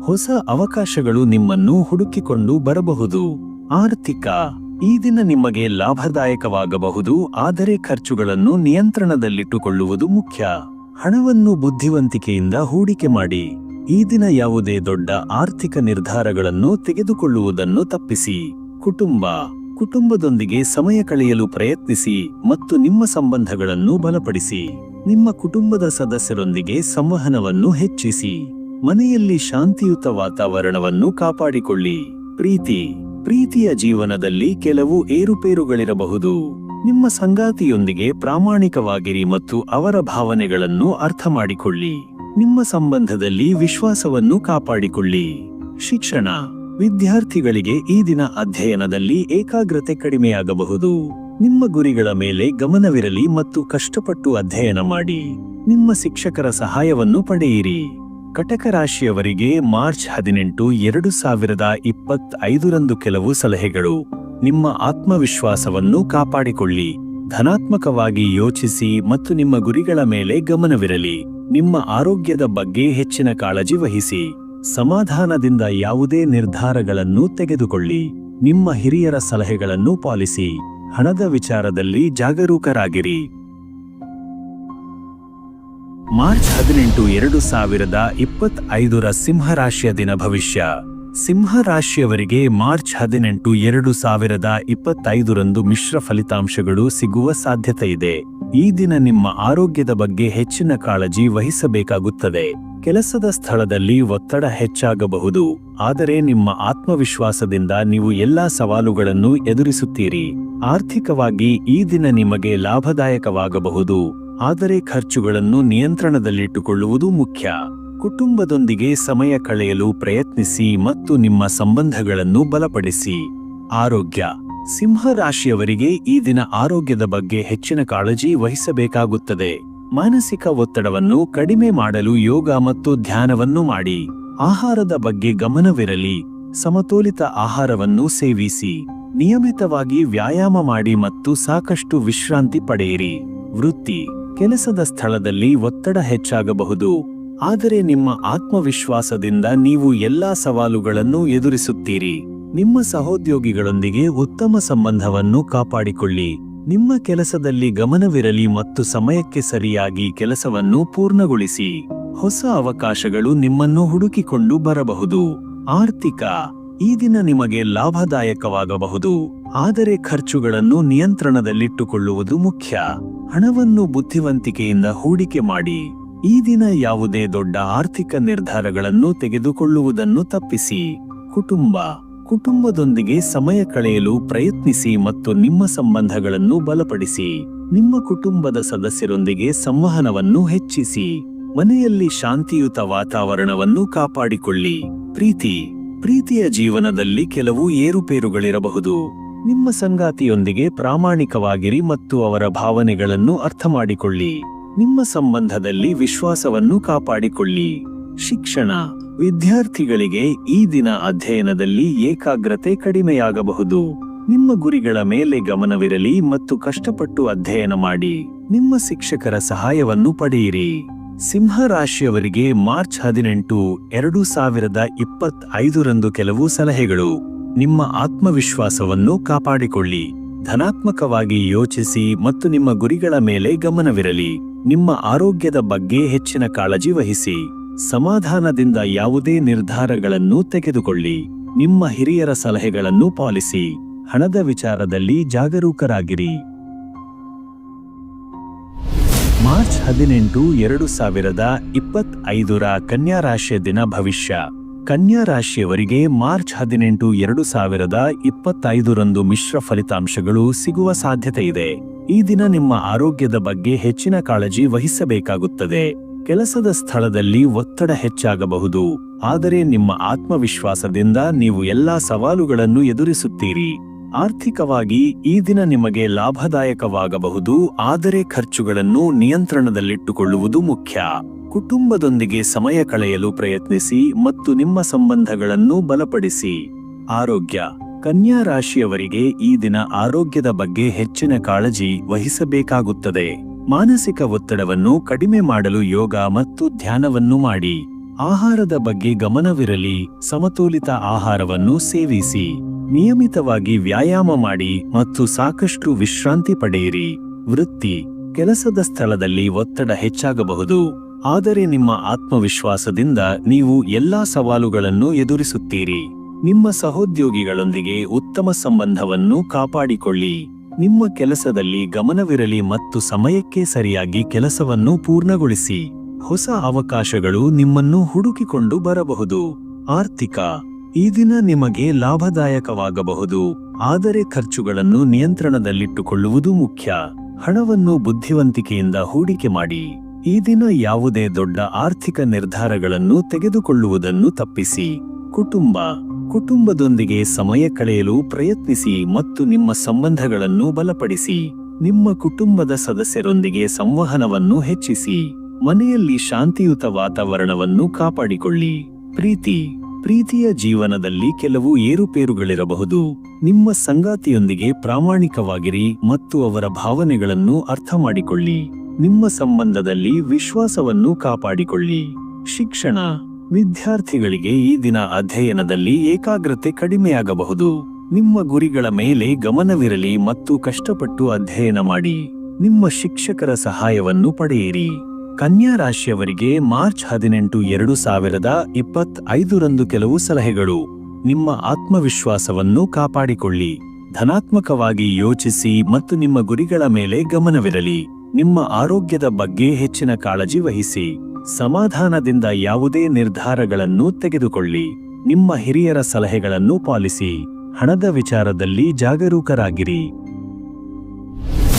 ಹೊಸ ಅವಕಾಶಗಳು ನಿಮ್ಮನ್ನು ಹುಡುಕಿಕೊಂಡು ಬರಬಹುದು. ಆರ್ಥಿಕ, ಈ ದಿನ ನಿಮಗೆ ಲಾಭದಾಯಕವಾಗಬಹುದು, ಆದರೆ ಖರ್ಚುಗಳನ್ನು ನಿಯಂತ್ರಣದಲ್ಲಿಟ್ಟುಕೊಳ್ಳುವುದು ಮುಖ್ಯ. ಹಣವನ್ನು ಬುದ್ಧಿವಂತಿಕೆಯಿಂದ ಹೂಡಿಕೆ ಮಾಡಿ. ಈ ದಿನ ಯಾವುದೇ ದೊಡ್ಡ ಆರ್ಥಿಕ ನಿರ್ಧಾರಗಳನ್ನು ತೆಗೆದುಕೊಳ್ಳುವುದನ್ನು ತಪ್ಪಿಸಿ. ಕುಟುಂಬ ಕುಟುಂಬದೊಂದಿಗೆ ಸಮಯ ಕಳೆಯಲು ಪ್ರಯತ್ನಿಸಿ ಮತ್ತು ನಿಮ್ಮ ಸಂಬಂಧಗಳನ್ನು ಬಲಪಡಿಸಿ. ನಿಮ್ಮ ಕುಟುಂಬದ ಸದಸ್ಯರೊಂದಿಗೆ ಸಂವಹನವನ್ನು ಹೆಚ್ಚಿಸಿ. ಮನೆಯಲ್ಲಿ ಶಾಂತಿಯುತ ವಾತಾವರಣವನ್ನು ಕಾಪಾಡಿಕೊಳ್ಳಿ. ಪ್ರೀತಿ, ಪ್ರೀತಿಯ ಜೀವನದಲ್ಲಿ ಕೆಲವು ಏರುಪೇರುಗಳಿರಬಹುದು. ನಿಮ್ಮ ಸಂಗಾತಿಯೊಂದಿಗೆ ಪ್ರಾಮಾಣಿಕವಾಗಿರಿ ಮತ್ತು ಅವರ ಭಾವನೆಗಳನ್ನು ಅರ್ಥ ಮಾಡಿಕೊಳ್ಳಿ. ನಿಮ್ಮ ಸಂಬಂಧದಲ್ಲಿ ವಿಶ್ವಾಸವನ್ನು ಕಾಪಾಡಿಕೊಳ್ಳಿ. ಶಿಕ್ಷಣ ವಿದ್ಯಾರ್ಥಿಗಳಿಗೆ ಈ ದಿನ ಅಧ್ಯಯನದಲ್ಲಿ ಏಕಾಗ್ರತೆ ಕಡಿಮೆಯಾಗಬಹುದು. ನಿಮ್ಮ ಗುರಿಗಳ ಮೇಲೆ ಗಮನವಿರಲಿ ಮತ್ತು ಕಷ್ಟಪಟ್ಟು ಅಧ್ಯಯನ ಮಾಡಿ. ನಿಮ್ಮ ಶಿಕ್ಷಕರ ಸಹಾಯವನ್ನು ಪಡೆಯಿರಿ. ಕಟಕ ರಾಶಿಯವರಿಗೆ ಮಾರ್ಚ್ ಹದಿನೆಂಟು, ಎರಡು ಸಾವಿರದ ಇಪ್ಪತ್ತೈದರಂದು ಕೆಲವು ಸಲಹೆಗಳು. ನಿಮ್ಮ ಆತ್ಮವಿಶ್ವಾಸವನ್ನು ಕಾಪಾಡಿಕೊಳ್ಳಿ. ಧನಾತ್ಮಕವಾಗಿ ಯೋಚಿಸಿ ಮತ್ತು ನಿಮ್ಮ ಗುರಿಗಳ ಮೇಲೆ ಗಮನವಿರಲಿ. ನಿಮ್ಮ ಆರೋಗ್ಯದ ಬಗ್ಗೆ ಹೆಚ್ಚಿನ ಕಾಳಜಿ ವಹಿಸಿ. ಸಮಾಧಾನದಿಂದ ಯಾವುದೇ ನಿರ್ಧಾರಗಳನ್ನು ತೆಗೆದುಕೊಳ್ಳಿ. ನಿಮ್ಮ ಹಿರಿಯರ ಸಲಹೆಗಳನ್ನು ಪಾಲಿಸಿ. ಹಣದ ವಿಚಾರದಲ್ಲಿ ಜಾಗರೂಕರಾಗಿರಿ. ಮಾರ್ಚ್ ಹದಿನೆಂಟು ಎರಡು ಸಾವಿರದ ಇಪ್ಪತ್ತೈದರ ಸಿಂಹರಾಶಿಯ ದಿನ ಭವಿಷ್ಯ. ಸಿಂಹರಾಶಿಯವರಿಗೆ ಮಾರ್ಚ್ ಹದಿನೆಂಟು ಎರಡು ಸಾವಿರದ ಇಪ್ಪತ್ತೈದರಂದು ಮಿಶ್ರ ಫಲಿತಾಂಶಗಳು ಸಿಗುವ ಸಾಧ್ಯತೆ ಇದೆ. ಈ ದಿನ ನಿಮ್ಮ ಆರೋಗ್ಯದ ಬಗ್ಗೆ ಹೆಚ್ಚಿನ ಕಾಳಜಿ ವಹಿಸಬೇಕಾಗುತ್ತದೆ. ಕೆಲಸದ ಸ್ಥಳದಲ್ಲಿ ಒತ್ತಡ ಹೆಚ್ಚಾಗಬಹುದು, ಆದರೆ ನಿಮ್ಮ ಆತ್ಮವಿಶ್ವಾಸದಿಂದ ನೀವು ಎಲ್ಲಾ ಸವಾಲುಗಳನ್ನು ಎದುರಿಸುತ್ತೀರಿ. ಆರ್ಥಿಕವಾಗಿ ಈ ದಿನ ನಿಮಗೆ ಲಾಭದಾಯಕವಾಗಬಹುದು, ಆದರೆ ಖರ್ಚುಗಳನ್ನು ನಿಯಂತ್ರಣದಲ್ಲಿಟ್ಟುಕೊಳ್ಳುವುದು ಮುಖ್ಯ. ಕುಟುಂಬದೊಂದಿಗೆ ಸಮಯ ಕಳೆಯಲು ಪ್ರಯತ್ನಿಸಿ ಮತ್ತು ನಿಮ್ಮ ಸಂಬಂಧಗಳನ್ನು ಬಲಪಡಿಸಿ. ಆರೋಗ್ಯ. ಸಿಂಹ ರಾಶಿಯವರಿಗೆ ಈ ದಿನ ಆರೋಗ್ಯದ ಬಗ್ಗೆ ಹೆಚ್ಚಿನ ಕಾಳಜಿ ವಹಿಸಬೇಕಾಗುತ್ತದೆ. ಮಾನಸಿಕ ಒತ್ತಡವನ್ನು ಕಡಿಮೆ ಮಾಡಲು ಯೋಗ ಮತ್ತು ಧ್ಯಾನವನ್ನು ಮಾಡಿ. ಆಹಾರದ ಬಗ್ಗೆ ಗಮನವಿರಲಿ. ಸಮತೋಲಿತ ಆಹಾರವನ್ನು ಸೇವಿಸಿ. ನಿಯಮಿತವಾಗಿ ವ್ಯಾಯಾಮ ಮಾಡಿ ಮತ್ತು ಸಾಕಷ್ಟು ವಿಶ್ರಾಂತಿ ಪಡೆಯಿರಿ. ವೃತ್ತಿ. ಕೆಲಸದ ಸ್ಥಳದಲ್ಲಿ ಒತ್ತಡ ಹೆಚ್ಚಾಗಬಹುದು. ಆದರೆ ನಿಮ್ಮ ಆತ್ಮವಿಶ್ವಾಸದಿಂದ ನೀವು ಎಲ್ಲಾ ಸವಾಲುಗಳನ್ನು ಎದುರಿಸುತ್ತೀರಿ. ನಿಮ್ಮ ಸಹೋದ್ಯೋಗಿಗಳೊಂದಿಗೆ ಉತ್ತಮ ಸಂಬಂಧವನ್ನು ಕಾಪಾಡಿಕೊಳ್ಳಿ. ನಿಮ್ಮ ಕೆಲಸದಲ್ಲಿ ಗಮನವಿರಲಿ ಮತ್ತು ಸಮಯಕ್ಕೆ ಸರಿಯಾಗಿ ಕೆಲಸವನ್ನು ಪೂರ್ಣಗೊಳಿಸಿ. ಹೊಸ ಅವಕಾಶಗಳು ನಿಮ್ಮನ್ನು ಹುಡುಕಿಕೊಂಡು ಬರಬಹುದು. ಆರ್ಥಿಕ, ಈ ದಿನ ನಿಮಗೆ ಲಾಭದಾಯಕವಾಗಬಹುದು. ಆದರೆ ಖರ್ಚುಗಳನ್ನು ನಿಯಂತ್ರಣದಲ್ಲಿಟ್ಟುಕೊಳ್ಳುವುದು ಮುಖ್ಯ. ಹಣವನ್ನು ಬುದ್ಧಿವಂತಿಕೆಯಿಂದ ಹೂಡಿಕೆ ಮಾಡಿ. ಈ ದಿನ ಯಾವುದೇ ದೊಡ್ಡ ಆರ್ಥಿಕ ನಿರ್ಧಾರಗಳನ್ನು ತೆಗೆದುಕೊಳ್ಳುವುದನ್ನು ತಪ್ಪಿಸಿ. ಕುಟುಂಬ ಕುಟುಂಬದೊಂದಿಗೆ ಸಮಯ ಕಳೆಯಲು ಪ್ರಯತ್ನಿಸಿ ಮತ್ತು ನಿಮ್ಮ ಸಂಬಂಧಗಳನ್ನು ಬಲಪಡಿಸಿ. ನಿಮ್ಮ ಕುಟುಂಬದ ಸದಸ್ಯರೊಂದಿಗೆ ಸಂವಹನವನ್ನು ಹೆಚ್ಚಿಸಿ. ಮನೆಯಲ್ಲಿ ಶಾಂತಿಯುತ ವಾತಾವರಣವನ್ನು ಕಾಪಾಡಿಕೊಳ್ಳಿ. ಪ್ರೀತಿ. ಪ್ರೀತಿಯ ಜೀವನದಲ್ಲಿ ಕೆಲವು ಏರುಪೇರುಗಳಿರಬಹುದು. ನಿಮ್ಮ ಸಂಗಾತಿಯೊಂದಿಗೆ ಪ್ರಾಮಾಣಿಕವಾಗಿರಿ ಮತ್ತು ಅವರ ಭಾವನೆಗಳನ್ನು ಅರ್ಥಮಾಡಿಕೊಳ್ಳಿ. ನಿಮ್ಮ ಸಂಬಂಧದಲ್ಲಿ ವಿಶ್ವಾಸವನ್ನು ಕಾಪಾಡಿಕೊಳ್ಳಿ. ಶಿಕ್ಷಣ. ವಿದ್ಯಾರ್ಥಿಗಳಿಗೆ ಈ ದಿನ ಅಧ್ಯಯನದಲ್ಲಿ ಏಕಾಗ್ರತೆ ಕಡಿಮೆಯಾಗಬಹುದು. ನಿಮ್ಮ ಗುರಿಗಳ ಮೇಲೆ ಗಮನವಿರಲಿ ಮತ್ತು ಕಷ್ಟಪಟ್ಟು ಅಧ್ಯಯನ ಮಾಡಿ. ನಿಮ್ಮ ಶಿಕ್ಷಕರ ಸಹಾಯವನ್ನು ಪಡೆಯಿರಿ. ಸಿಂಹ ರಾಶಿಯವರಿಗೆ ಮಾರ್ಚ್ ಹದಿನೆಂಟು, ಎರಡು ಸಾವಿರದ ಇಪ್ಪತ್ತೈದರಂದು ಕೆಲವು ಸಲಹೆಗಳು. ನಿಮ್ಮ ಆತ್ಮವಿಶ್ವಾಸವನ್ನು ಕಾಪಾಡಿಕೊಳ್ಳಿ. ಧನಾತ್ಮಕವಾಗಿ ಯೋಚಿಸಿ ಮತ್ತು ನಿಮ್ಮ ಗುರಿಗಳ ಮೇಲೆ ಗಮನವಿರಲಿ. ನಿಮ್ಮ ಆರೋಗ್ಯದ ಬಗ್ಗೆ ಹೆಚ್ಚಿನ ಕಾಳಜಿ ವಹಿಸಿ. ಸಮಾಧಾನದಿಂದ ಯಾವುದೇ ನಿರ್ಧಾರಗಳನ್ನು ತೆಗೆದುಕೊಳ್ಳಿ. ನಿಮ್ಮ ಹಿರಿಯರ ಸಲಹೆಗಳನ್ನು ಪಾಲಿಸಿ. ಹಣದ ವಿಚಾರದಲ್ಲಿ ಜಾಗರೂಕರಾಗಿರಿ. ಮಾರ್ಚ್ ಹದಿನೆಂಟು, ಎರಡು ಸಾವಿರದ ಇಪ್ಪತ್ತೈದರ ಕನ್ಯಾ ರಾಶಿಯ ದಿನ ಭವಿಷ್ಯ. ಕನ್ಯಾ ರಾಶಿಯವರಿಗೆ ಮಾರ್ಚ್ ಹದಿನೆಂಟು, ಎರಡು ಸಾವಿರದ ಇಪ್ಪತ್ತೈದರಂದು ಮಿಶ್ರ ಫಲಿತಾಂಶಗಳು ಸಿಗುವ ಸಾಧ್ಯತೆ ಇದೆ. ಈ ದಿನ ನಿಮ್ಮ ಆರೋಗ್ಯದ ಬಗ್ಗೆ ಹೆಚ್ಚಿನ ಕಾಳಜಿ ವಹಿಸಬೇಕಾಗುತ್ತದೆ. ಕೆಲಸದ ಸ್ಥಳದಲ್ಲಿ ಒತ್ತಡ ಹೆಚ್ಚಾಗಬಹುದು. ಆದರೆ ನಿಮ್ಮ ಆತ್ಮವಿಶ್ವಾಸದಿಂದ ನೀವು ಎಲ್ಲಾ ಸವಾಲುಗಳನ್ನು ಎದುರಿಸುತ್ತೀರಿ. ಆರ್ಥಿಕವಾಗಿ ಈ ದಿನ ನಿಮಗೆ ಲಾಭದಾಯಕವಾಗಬಹುದು, ಆದರೆ ಖರ್ಚುಗಳನ್ನು ನಿಯಂತ್ರಣದಲ್ಲಿಟ್ಟುಕೊಳ್ಳುವುದು ಮುಖ್ಯ. ಕುಟುಂಬದೊಂದಿಗೆ ಸಮಯ ಕಳೆಯಲು ಪ್ರಯತ್ನಿಸಿ ಮತ್ತು ನಿಮ್ಮ ಸಂಬಂಧಗಳನ್ನು ಬಲಪಡಿಸಿ. ಆರೋಗ್ಯ. ಕನ್ಯಾ ರಾಶಿಯವರಿಗೆ ಈ ದಿನ ಆರೋಗ್ಯದ ಬಗ್ಗೆ ಹೆಚ್ಚಿನ ಕಾಳಜಿ ವಹಿಸಬೇಕಾಗುತ್ತದೆ. ಮಾನಸಿಕ ಒತ್ತಡವನ್ನು ಕಡಿಮೆ ಮಾಡಲು ಯೋಗ ಮತ್ತು ಧ್ಯಾನವನ್ನು ಮಾಡಿ. ಆಹಾರದ ಬಗ್ಗೆ ಗಮನವಿರಲಿ, ಸಮತೋಲಿತ ಆಹಾರವನ್ನು ಸೇವಿಸಿ. ನಿಯಮಿತವಾಗಿ ವ್ಯಾಯಾಮ ಮಾಡಿ ಮತ್ತು ಸಾಕಷ್ಟು ವಿಶ್ರಾಂತಿ ಪಡೆಯಿರಿ. ವೃತ್ತಿ. ಕೆಲಸದ ಸ್ಥಳದಲ್ಲಿ ಒತ್ತಡ ಹೆಚ್ಚಾಗಬಹುದು, ಆದರೆ ನಿಮ್ಮ ಆತ್ಮವಿಶ್ವಾಸದಿಂದ ನೀವು ಎಲ್ಲಾ ಸವಾಲುಗಳನ್ನು ಎದುರಿಸುತ್ತೀರಿ. ನಿಮ್ಮ ಸಹೋದ್ಯೋಗಿಗಳೊಂದಿಗೆ ಉತ್ತಮ ಸಂಬಂಧವನ್ನು ಕಾಪಾಡಿಕೊಳ್ಳಿ. ನಿಮ್ಮ ಕೆಲಸದಲ್ಲಿ ಗಮನವಿರಲಿ ಮತ್ತು ಸಮಯಕ್ಕೆ ಸರಿಯಾಗಿ ಕೆಲಸವನ್ನು ಪೂರ್ಣಗೊಳಿಸಿ. ಹೊಸ ಅವಕಾಶಗಳು ನಿಮ್ಮನ್ನು ಹುಡುಕಿಕೊಂಡು ಬರಬಹುದು. ಆರ್ಥಿಕ, ಈ ದಿನ ನಿಮಗೆ ಲಾಭದಾಯಕವಾಗಬಹುದು. ಆದರೆ ಖರ್ಚುಗಳನ್ನು ನಿಯಂತ್ರಣದಲ್ಲಿಟ್ಟುಕೊಳ್ಳುವುದು ಮುಖ್ಯ. ಹಣವನ್ನು ಬುದ್ಧಿವಂತಿಕೆಯಿಂದ ಹೂಡಿಕೆ ಮಾಡಿ. ಈ ದಿನ ಯಾವುದೇ ದೊಡ್ಡ ಆರ್ಥಿಕ ನಿರ್ಧಾರಗಳನ್ನು ತೆಗೆದುಕೊಳ್ಳುವುದನ್ನು ತಪ್ಪಿಸಿ. ಕುಟುಂಬ ಕುಟುಂಬದೊಂದಿಗೆ ಸಮಯ ಕಳೆಯಲು ಪ್ರಯತ್ನಿಸಿ ಮತ್ತು ನಿಮ್ಮ ಸಂಬಂಧಗಳನ್ನು ಬಲಪಡಿಸಿ. ನಿಮ್ಮ ಕುಟುಂಬದ ಸದಸ್ಯರೊಂದಿಗೆ ಸಂವಹನವನ್ನು ಹೆಚ್ಚಿಸಿ. ಮನೆಯಲ್ಲಿ ಶಾಂತಿಯುತ ವಾತಾವರಣವನ್ನು ಕಾಪಾಡಿಕೊಳ್ಳಿ. ಪ್ರೀತಿ. ಪ್ರೀತಿಯ ಜೀವನದಲ್ಲಿ ಕೆಲವು ಏರುಪೇರುಗಳಿರಬಹುದು. ನಿಮ್ಮ ಸಂಗಾತಿಯೊಂದಿಗೆ ಪ್ರಾಮಾಣಿಕವಾಗಿರಿ ಮತ್ತು ಅವರ ಭಾವನೆಗಳನ್ನು ಅರ್ಥ ಮಾಡಿಕೊಳ್ಳಿ. ನಿಮ್ಮ ಸಂಬಂಧದಲ್ಲಿ ವಿಶ್ವಾಸವನ್ನು ಕಾಪಾಡಿಕೊಳ್ಳಿ. ಶಿಕ್ಷಣ. ವಿದ್ಯಾರ್ಥಿಗಳಿಗೆ ಈ ದಿನ ಅಧ್ಯಯನದಲ್ಲಿ ಏಕಾಗ್ರತೆ ಕಡಿಮೆಯಾಗಬಹುದು. ನಿಮ್ಮ ಗುರಿಗಳ ಮೇಲೆ ಗಮನವಿರಲಿ ಮತ್ತು ಕಷ್ಟಪಟ್ಟು ಅಧ್ಯಯನ ಮಾಡಿ. ನಿಮ್ಮ ಶಿಕ್ಷಕರ ಸಹಾಯವನ್ನು ಪಡೆಯಿರಿ. ಕನ್ಯಾ ರಾಶಿಯವರಿಗೆ ಮಾರ್ಚ್ ಹದಿನೆಂಟು ಎರಡು ಸಾವಿರದ ಇಪ್ಪತ್ತೈದರಂದು ಕೆಲವು ಸಲಹೆಗಳು. ನಿಮ್ಮ ಆತ್ಮವಿಶ್ವಾಸವನ್ನು ಕಾಪಾಡಿಕೊಳ್ಳಿ. ಧನಾತ್ಮಕವಾಗಿ ಯೋಚಿಸಿ ಮತ್ತು ನಿಮ್ಮ ಗುರಿಗಳ ಮೇಲೆ ಗಮನವಿರಲಿ. ನಿಮ್ಮ ಆರೋಗ್ಯದ ಬಗ್ಗೆ ಹೆಚ್ಚಿನ ಕಾಳಜಿ ವಹಿಸಿ. ಸಮಾಧಾನದಿಂದ ಯಾವುದೇ ನಿರ್ಧಾರಗಳನ್ನು ತೆಗೆದುಕೊಳ್ಳಿ. ನಿಮ್ಮ ಹಿರಿಯರ ಸಲಹೆಗಳನ್ನು ಪಾಲಿಸಿ. ಹಣದ ವಿಚಾರದಲ್ಲಿ ಜಾಗರೂಕರಾಗಿರಿ.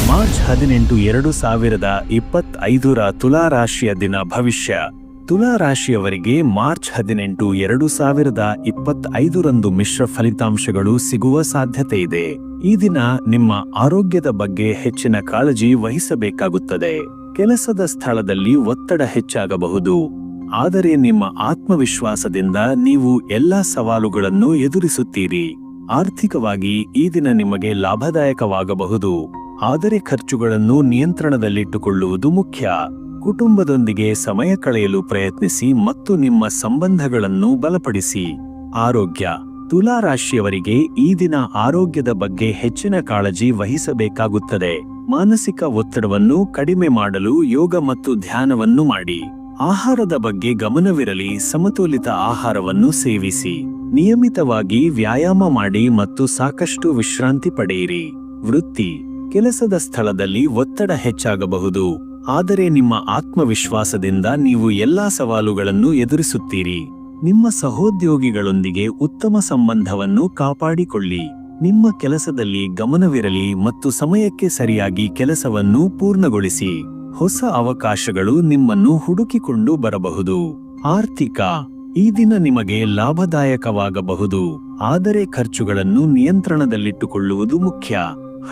ಮಾರ್ಚ್ ಹದಿನೆಂಟು ಎರಡು ಸಾವಿರದ ಇಪ್ಪತ್ತೈದರ ತುಲಾರಾಶಿಯ ದಿನ ಭವಿಷ್ಯ. ತುಲಾರಾಶಿಯವರಿಗೆ ಮಾರ್ಚ್ ಹದಿನೆಂಟು ಎರಡು ಸಾವಿರದ ಇಪ್ಪತ್ತೈದರಂದು ಮಿಶ್ರ ಫಲಿತಾಂಶಗಳು ಸಿಗುವ ಸಾಧ್ಯತೆ ಇದೆ. ಈ ದಿನ ನಿಮ್ಮ ಆರೋಗ್ಯದ ಬಗ್ಗೆ ಹೆಚ್ಚಿನ ಕಾಳಜಿ ವಹಿಸಬೇಕಾಗುತ್ತದೆ. ಕೆಲಸದ ಸ್ಥಳದಲ್ಲಿ ಒತ್ತಡ ಹೆಚ್ಚಾಗಬಹುದು. ಆದರೆ ನಿಮ್ಮ ಆತ್ಮವಿಶ್ವಾಸದಿಂದ ನೀವು ಎಲ್ಲಾ ಸವಾಲುಗಳನ್ನು ಎದುರಿಸುತ್ತೀರಿ. ಆರ್ಥಿಕವಾಗಿ ಈ ದಿನ ನಿಮಗೆ ಲಾಭದಾಯಕವಾಗಬಹುದು. ಆದರೆ ಖರ್ಚುಗಳನ್ನು ನಿಯಂತ್ರಣದಲ್ಲಿಟ್ಟುಕೊಳ್ಳುವುದು ಮುಖ್ಯ. ಕುಟುಂಬದೊಂದಿಗೆ ಸಮಯ ಕಳೆಯಲು ಪ್ರಯತ್ನಿಸಿ ಮತ್ತು ನಿಮ್ಮ ಸಂಬಂಧಗಳನ್ನು ಬಲಪಡಿಸಿ. ಆರೋಗ್ಯ. ತುಲಾ ರಾಶಿಯವರಿಗೆ ಈ ದಿನ ಆರೋಗ್ಯದ ಬಗ್ಗೆ ಹೆಚ್ಚಿನ ಕಾಳಜಿ ವಹಿಸಬೇಕಾಗುತ್ತದೆ. ಮಾನಸಿಕ ಒತ್ತಡವನ್ನು ಕಡಿಮೆ ಮಾಡಲು ಯೋಗ ಮತ್ತು ಧ್ಯಾನವನ್ನು ಮಾಡಿ. ಆಹಾರದ ಬಗ್ಗೆ ಗಮನವಿರಲಿ, ಸಮತೋಲಿತ ಆಹಾರವನ್ನು ಸೇವಿಸಿ. ನಿಯಮಿತವಾಗಿ ವ್ಯಾಯಾಮ ಮಾಡಿ ಮತ್ತು ಸಾಕಷ್ಟು ವಿಶ್ರಾಂತಿ ಪಡೆಯಿರಿ. ವೃತ್ತಿ. ಕೆಲಸದ ಸ್ಥಳದಲ್ಲಿ ಒತ್ತಡ ಹೆಚ್ಚಾಗಬಹುದು. ಆದರೆ ನಿಮ್ಮ ಆತ್ಮವಿಶ್ವಾಸದಿಂದ ನೀವು ಎಲ್ಲಾ ಸವಾಲುಗಳನ್ನು ಎದುರಿಸುತ್ತೀರಿ. ನಿಮ್ಮ ಸಹೋದ್ಯೋಗಿಗಳೊಂದಿಗೆ ಉತ್ತಮ ಸಂಬಂಧವನ್ನು ಕಾಪಾಡಿಕೊಳ್ಳಿ. ನಿಮ್ಮ ಕೆಲಸದಲ್ಲಿ ಗಮನವಿರಲಿ ಮತ್ತು ಸಮಯಕ್ಕೆ ಸರಿಯಾಗಿ ಕೆಲಸವನ್ನು ಪೂರ್ಣಗೊಳಿಸಿ. ಹೊಸ ಅವಕಾಶಗಳು ನಿಮ್ಮನ್ನು ಹುಡುಕಿಕೊಂಡು ಬರಬಹುದು. ಆರ್ಥಿಕ, ಈ ದಿನ ನಿಮಗೆ ಲಾಭದಾಯಕವಾಗಬಹುದು. ಆದರೆ ಖರ್ಚುಗಳನ್ನು ನಿಯಂತ್ರಣದಲ್ಲಿಟ್ಟುಕೊಳ್ಳುವುದು ಮುಖ್ಯ.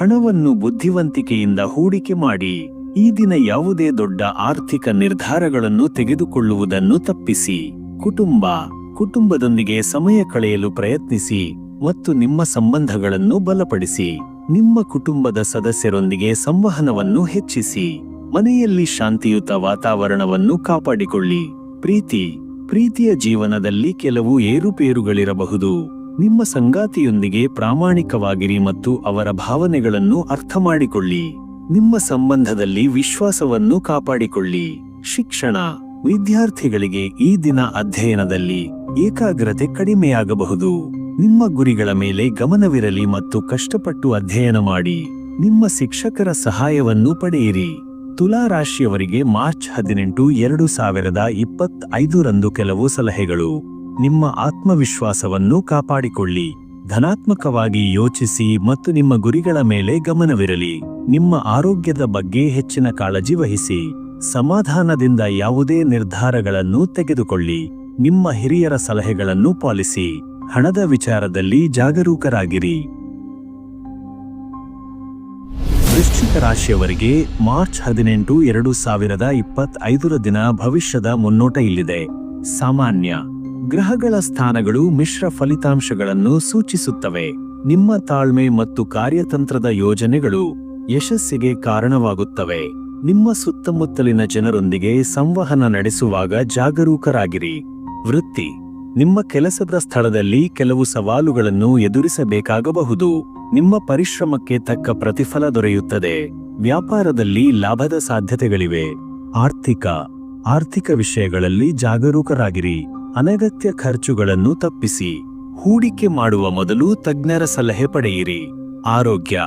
ಹಣವನ್ನು ಬುದ್ಧಿವಂತಿಕೆಯಿಂದ ಹೂಡಿಕೆ ಮಾಡಿ. ಈ ದಿನ ಯಾವುದೇ ದೊಡ್ಡ ಆರ್ಥಿಕ ನಿರ್ಧಾರಗಳನ್ನು ತೆಗೆದುಕೊಳ್ಳುವುದನ್ನು ತಪ್ಪಿಸಿ. ಕುಟುಂಬ, ಕುಟುಂಬದೊಂದಿಗೆ ಸಮಯ ಕಳೆಯಲು ಪ್ರಯತ್ನಿಸಿ ಮತ್ತು ನಿಮ್ಮ ಸಂಬಂಧಗಳನ್ನು ಬಲಪಡಿಸಿ. ನಿಮ್ಮ ಕುಟುಂಬದ ಸದಸ್ಯರೊಂದಿಗೆ ಸಂವಹನವನ್ನು ಹೆಚ್ಚಿಸಿ. ಮನೆಯಲ್ಲಿ ಶಾಂತಿಯುತ ವಾತಾವರಣವನ್ನು ಕಾಪಾಡಿಕೊಳ್ಳಿ. ಪ್ರೀತಿ, ಪ್ರೀತಿಯ ಜೀವನದಲ್ಲಿ ಕೆಲವು ಏರುಪೇರುಗಳಿರಬಹುದು. ನಿಮ್ಮ ಸಂಗಾತಿಯೊಂದಿಗೆ ಪ್ರಾಮಾಣಿಕವಾಗಿರಿ ಮತ್ತು ಅವರ ಭಾವನೆಗಳನ್ನು ಅರ್ಥ ಮಾಡಿಕೊಳ್ಳಿ. ನಿಮ್ಮ ಸಂಬಂಧದಲ್ಲಿ ವಿಶ್ವಾಸವನ್ನು ಕಾಪಾಡಿಕೊಳ್ಳಿ. ಶಿಕ್ಷಣ ವಿದ್ಯಾರ್ಥಿಗಳಿಗೆ ಈ ದಿನ ಅಧ್ಯಯನದಲ್ಲಿ ಏಕಾಗ್ರತೆ ಕಡಿಮೆಯಾಗಬಹುದು. ನಿಮ್ಮ ಗುರಿಗಳ ಮೇಲೆ ಗಮನವಿರಲಿ ಮತ್ತು ಕಷ್ಟಪಟ್ಟು ಅಧ್ಯಯನ ಮಾಡಿ. ನಿಮ್ಮ ಶಿಕ್ಷಕರ ಸಹಾಯವನ್ನು ಪಡೆಯಿರಿ. ತುಲಾ ರಾಶಿಯವರಿಗೆ ಮಾರ್ಚ್ ಹದಿನೆಂಟು, ಎರಡು ಸಾವಿರದ ಇಪ್ಪತ್ತೈದರಂದು ಕೆಲವು ಸಲಹೆಗಳು. ನಿಮ್ಮ ಆತ್ಮವಿಶ್ವಾಸವನ್ನು ಕಾಪಾಡಿಕೊಳ್ಳಿ. ಧನಾತ್ಮಕವಾಗಿ ಯೋಚಿಸಿ ಮತ್ತು ನಿಮ್ಮ ಗುರಿಗಳ ಮೇಲೆ ಗಮನವಿರಲಿ. ನಿಮ್ಮ ಆರೋಗ್ಯದ ಬಗ್ಗೆ ಹೆಚ್ಚಿನ ಕಾಳಜಿ ವಹಿಸಿ. ಸಮಾಧಾನದಿಂದ ಯಾವುದೇ ನಿರ್ಧಾರಗಳನ್ನು ತೆಗೆದುಕೊಳ್ಳಿ. ನಿಮ್ಮ ಹಿರಿಯರ ಸಲಹೆಗಳನ್ನು ಪಾಲಿಸಿ. ಹಣದ ವಿಚಾರದಲ್ಲಿ ಜಾಗರೂಕರಾಗಿರಿ. ವೃಶ್ಚಿಕ ರಾಶಿಯವರಿಗೆ ಮಾರ್ಚ್ ಹದಿನೆಂಟು ಎರಡು ಸಾವಿರದ ಇಪ್ಪತ್ತೈದರ ದಿನ ಭವಿಷ್ಯದ ಮುನ್ನೋಟ ಇಲ್ಲಿದೆ. ಸಾಮಾನ್ಯ. ಗ್ರಹಗಳ ಸ್ಥಾನಗಳು ಮಿಶ್ರ ಫಲಿತಾಂಶಗಳನ್ನು ಸೂಚಿಸುತ್ತವೆ. ನಿಮ್ಮ ತಾಳ್ಮೆ ಮತ್ತು ಕಾರ್ಯತಂತ್ರದ ಯೋಜನೆಗಳು ಯಶಸ್ಸಿಗೆ ಕಾರಣವಾಗುತ್ತವೆ. ನಿಮ್ಮ ಸುತ್ತಮುತ್ತಲಿನ ಜನರೊಂದಿಗೆ ಸಂವಹನ ನಡೆಸುವಾಗ ಜಾಗರೂಕರಾಗಿರಿ. ವೃತ್ತಿ. ನಿಮ್ಮ ಕೆಲಸದ ಸ್ಥಳದಲ್ಲಿ ಕೆಲವು ಸವಾಲುಗಳನ್ನು ಎದುರಿಸಬೇಕಾಗಬಹುದು. ನಿಮ್ಮ ಪರಿಶ್ರಮಕ್ಕೆ ತಕ್ಕ ಪ್ರತಿಫಲ ದೊರೆಯುತ್ತದೆ. ವ್ಯಾಪಾರದಲ್ಲಿ ಲಾಭದ ಸಾಧ್ಯತೆಗಳಿವೆ. ಆರ್ಥಿಕ. ಆರ್ಥಿಕ ವಿಷಯಗಳಲ್ಲಿ ಜಾಗರೂಕರಾಗಿರಿ. ಅನಗತ್ಯ ಖರ್ಚುಗಳನ್ನು ತಪ್ಪಿಸಿ. ಹೂಡಿಕೆ ಮಾಡುವ ಮೊದಲು ತಜ್ಞರ ಸಲಹೆ ಪಡೆಯಿರಿ. ಆರೋಗ್ಯ.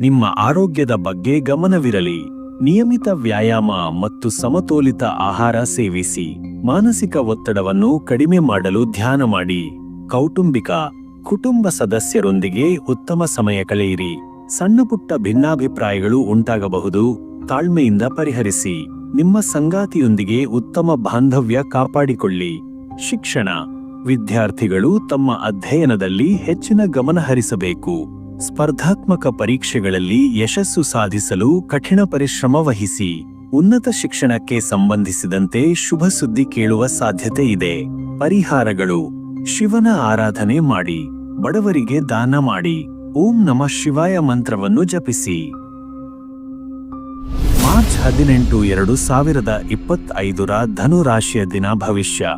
ನಿಮ್ಮ ಆರೋಗ್ಯದ ಬಗ್ಗೆ ಗಮನವಿರಲಿ. ನಿಯಮಿತ ವ್ಯಾಯಾಮ ಮತ್ತು ಸಮತೋಲಿತ ಆಹಾರ ಸೇವಿಸಿ ಮಾನಸಿಕ ಒತ್ತಡವನ್ನು ಕಡಿಮೆ ಮಾಡಲು ಧ್ಯಾನ ಮಾಡಿ. ಕೌಟುಂಬಿಕ, ಕುಟುಂಬ ಸದಸ್ಯರೊಂದಿಗೆ ಉತ್ತಮ ಸಮಯ ಕಳೆಯಿರಿ. ಸಣ್ಣಪುಟ್ಟ ಭಿನ್ನಾಭಿಪ್ರಾಯಗಳು ಉಂಟಾಗಬಹುದು. ತಾಳ್ಮೆಯಿಂದ ಪರಿಹರಿಸಿ. ನಿಮ್ಮ ಸಂಗಾತಿಯೊಂದಿಗೆ ಉತ್ತಮ ಬಾಂಧವ್ಯ ಕಾಪಾಡಿಕೊಳ್ಳಿ. ಶಿಕ್ಷಣ, ವಿದ್ಯಾರ್ಥಿಗಳು ತಮ್ಮ ಅಧ್ಯಯನದಲ್ಲಿ ಹೆಚ್ಚಿನ ಗಮನ ಹರಿಸಬೇಕು. ಸ್ಪರ್ಧಾತ್ಮಕ ಪರೀಕ್ಷೆಗಳಲ್ಲಿ ಯಶಸ್ಸು ಸಾಧಿಸಲು ಕಠಿಣ ಪರಿಶ್ರಮ ವಹಿಸಿ, ಉನ್ನತ ಶಿಕ್ಷಣಕ್ಕೆ ಸಂಬಂಧಿಸಿದಂತೆ ಶುಭ ಸುದ್ದಿ ಕೇಳುವ ಸಾಧ್ಯತೆ ಇದೆ. ಪರಿಹಾರಗಳು. ಶಿವನ ಆರಾಧನೆ ಮಾಡಿ, ಬಡವರಿಗೆ ದಾನ ಮಾಡಿ, ಓಂ ನಮ ಶಿವಾಯ ಮಂತ್ರವನ್ನು ಜಪಿಸಿ. ಮಾರ್ಚ್ ಹದಿನೆಂಟು ಎರಡು ಸಾವಿರದ ಇಪ್ಪತ್ತೈದರ ಧನುರಾಶಿಯ ದಿನ ಭವಿಷ್ಯ.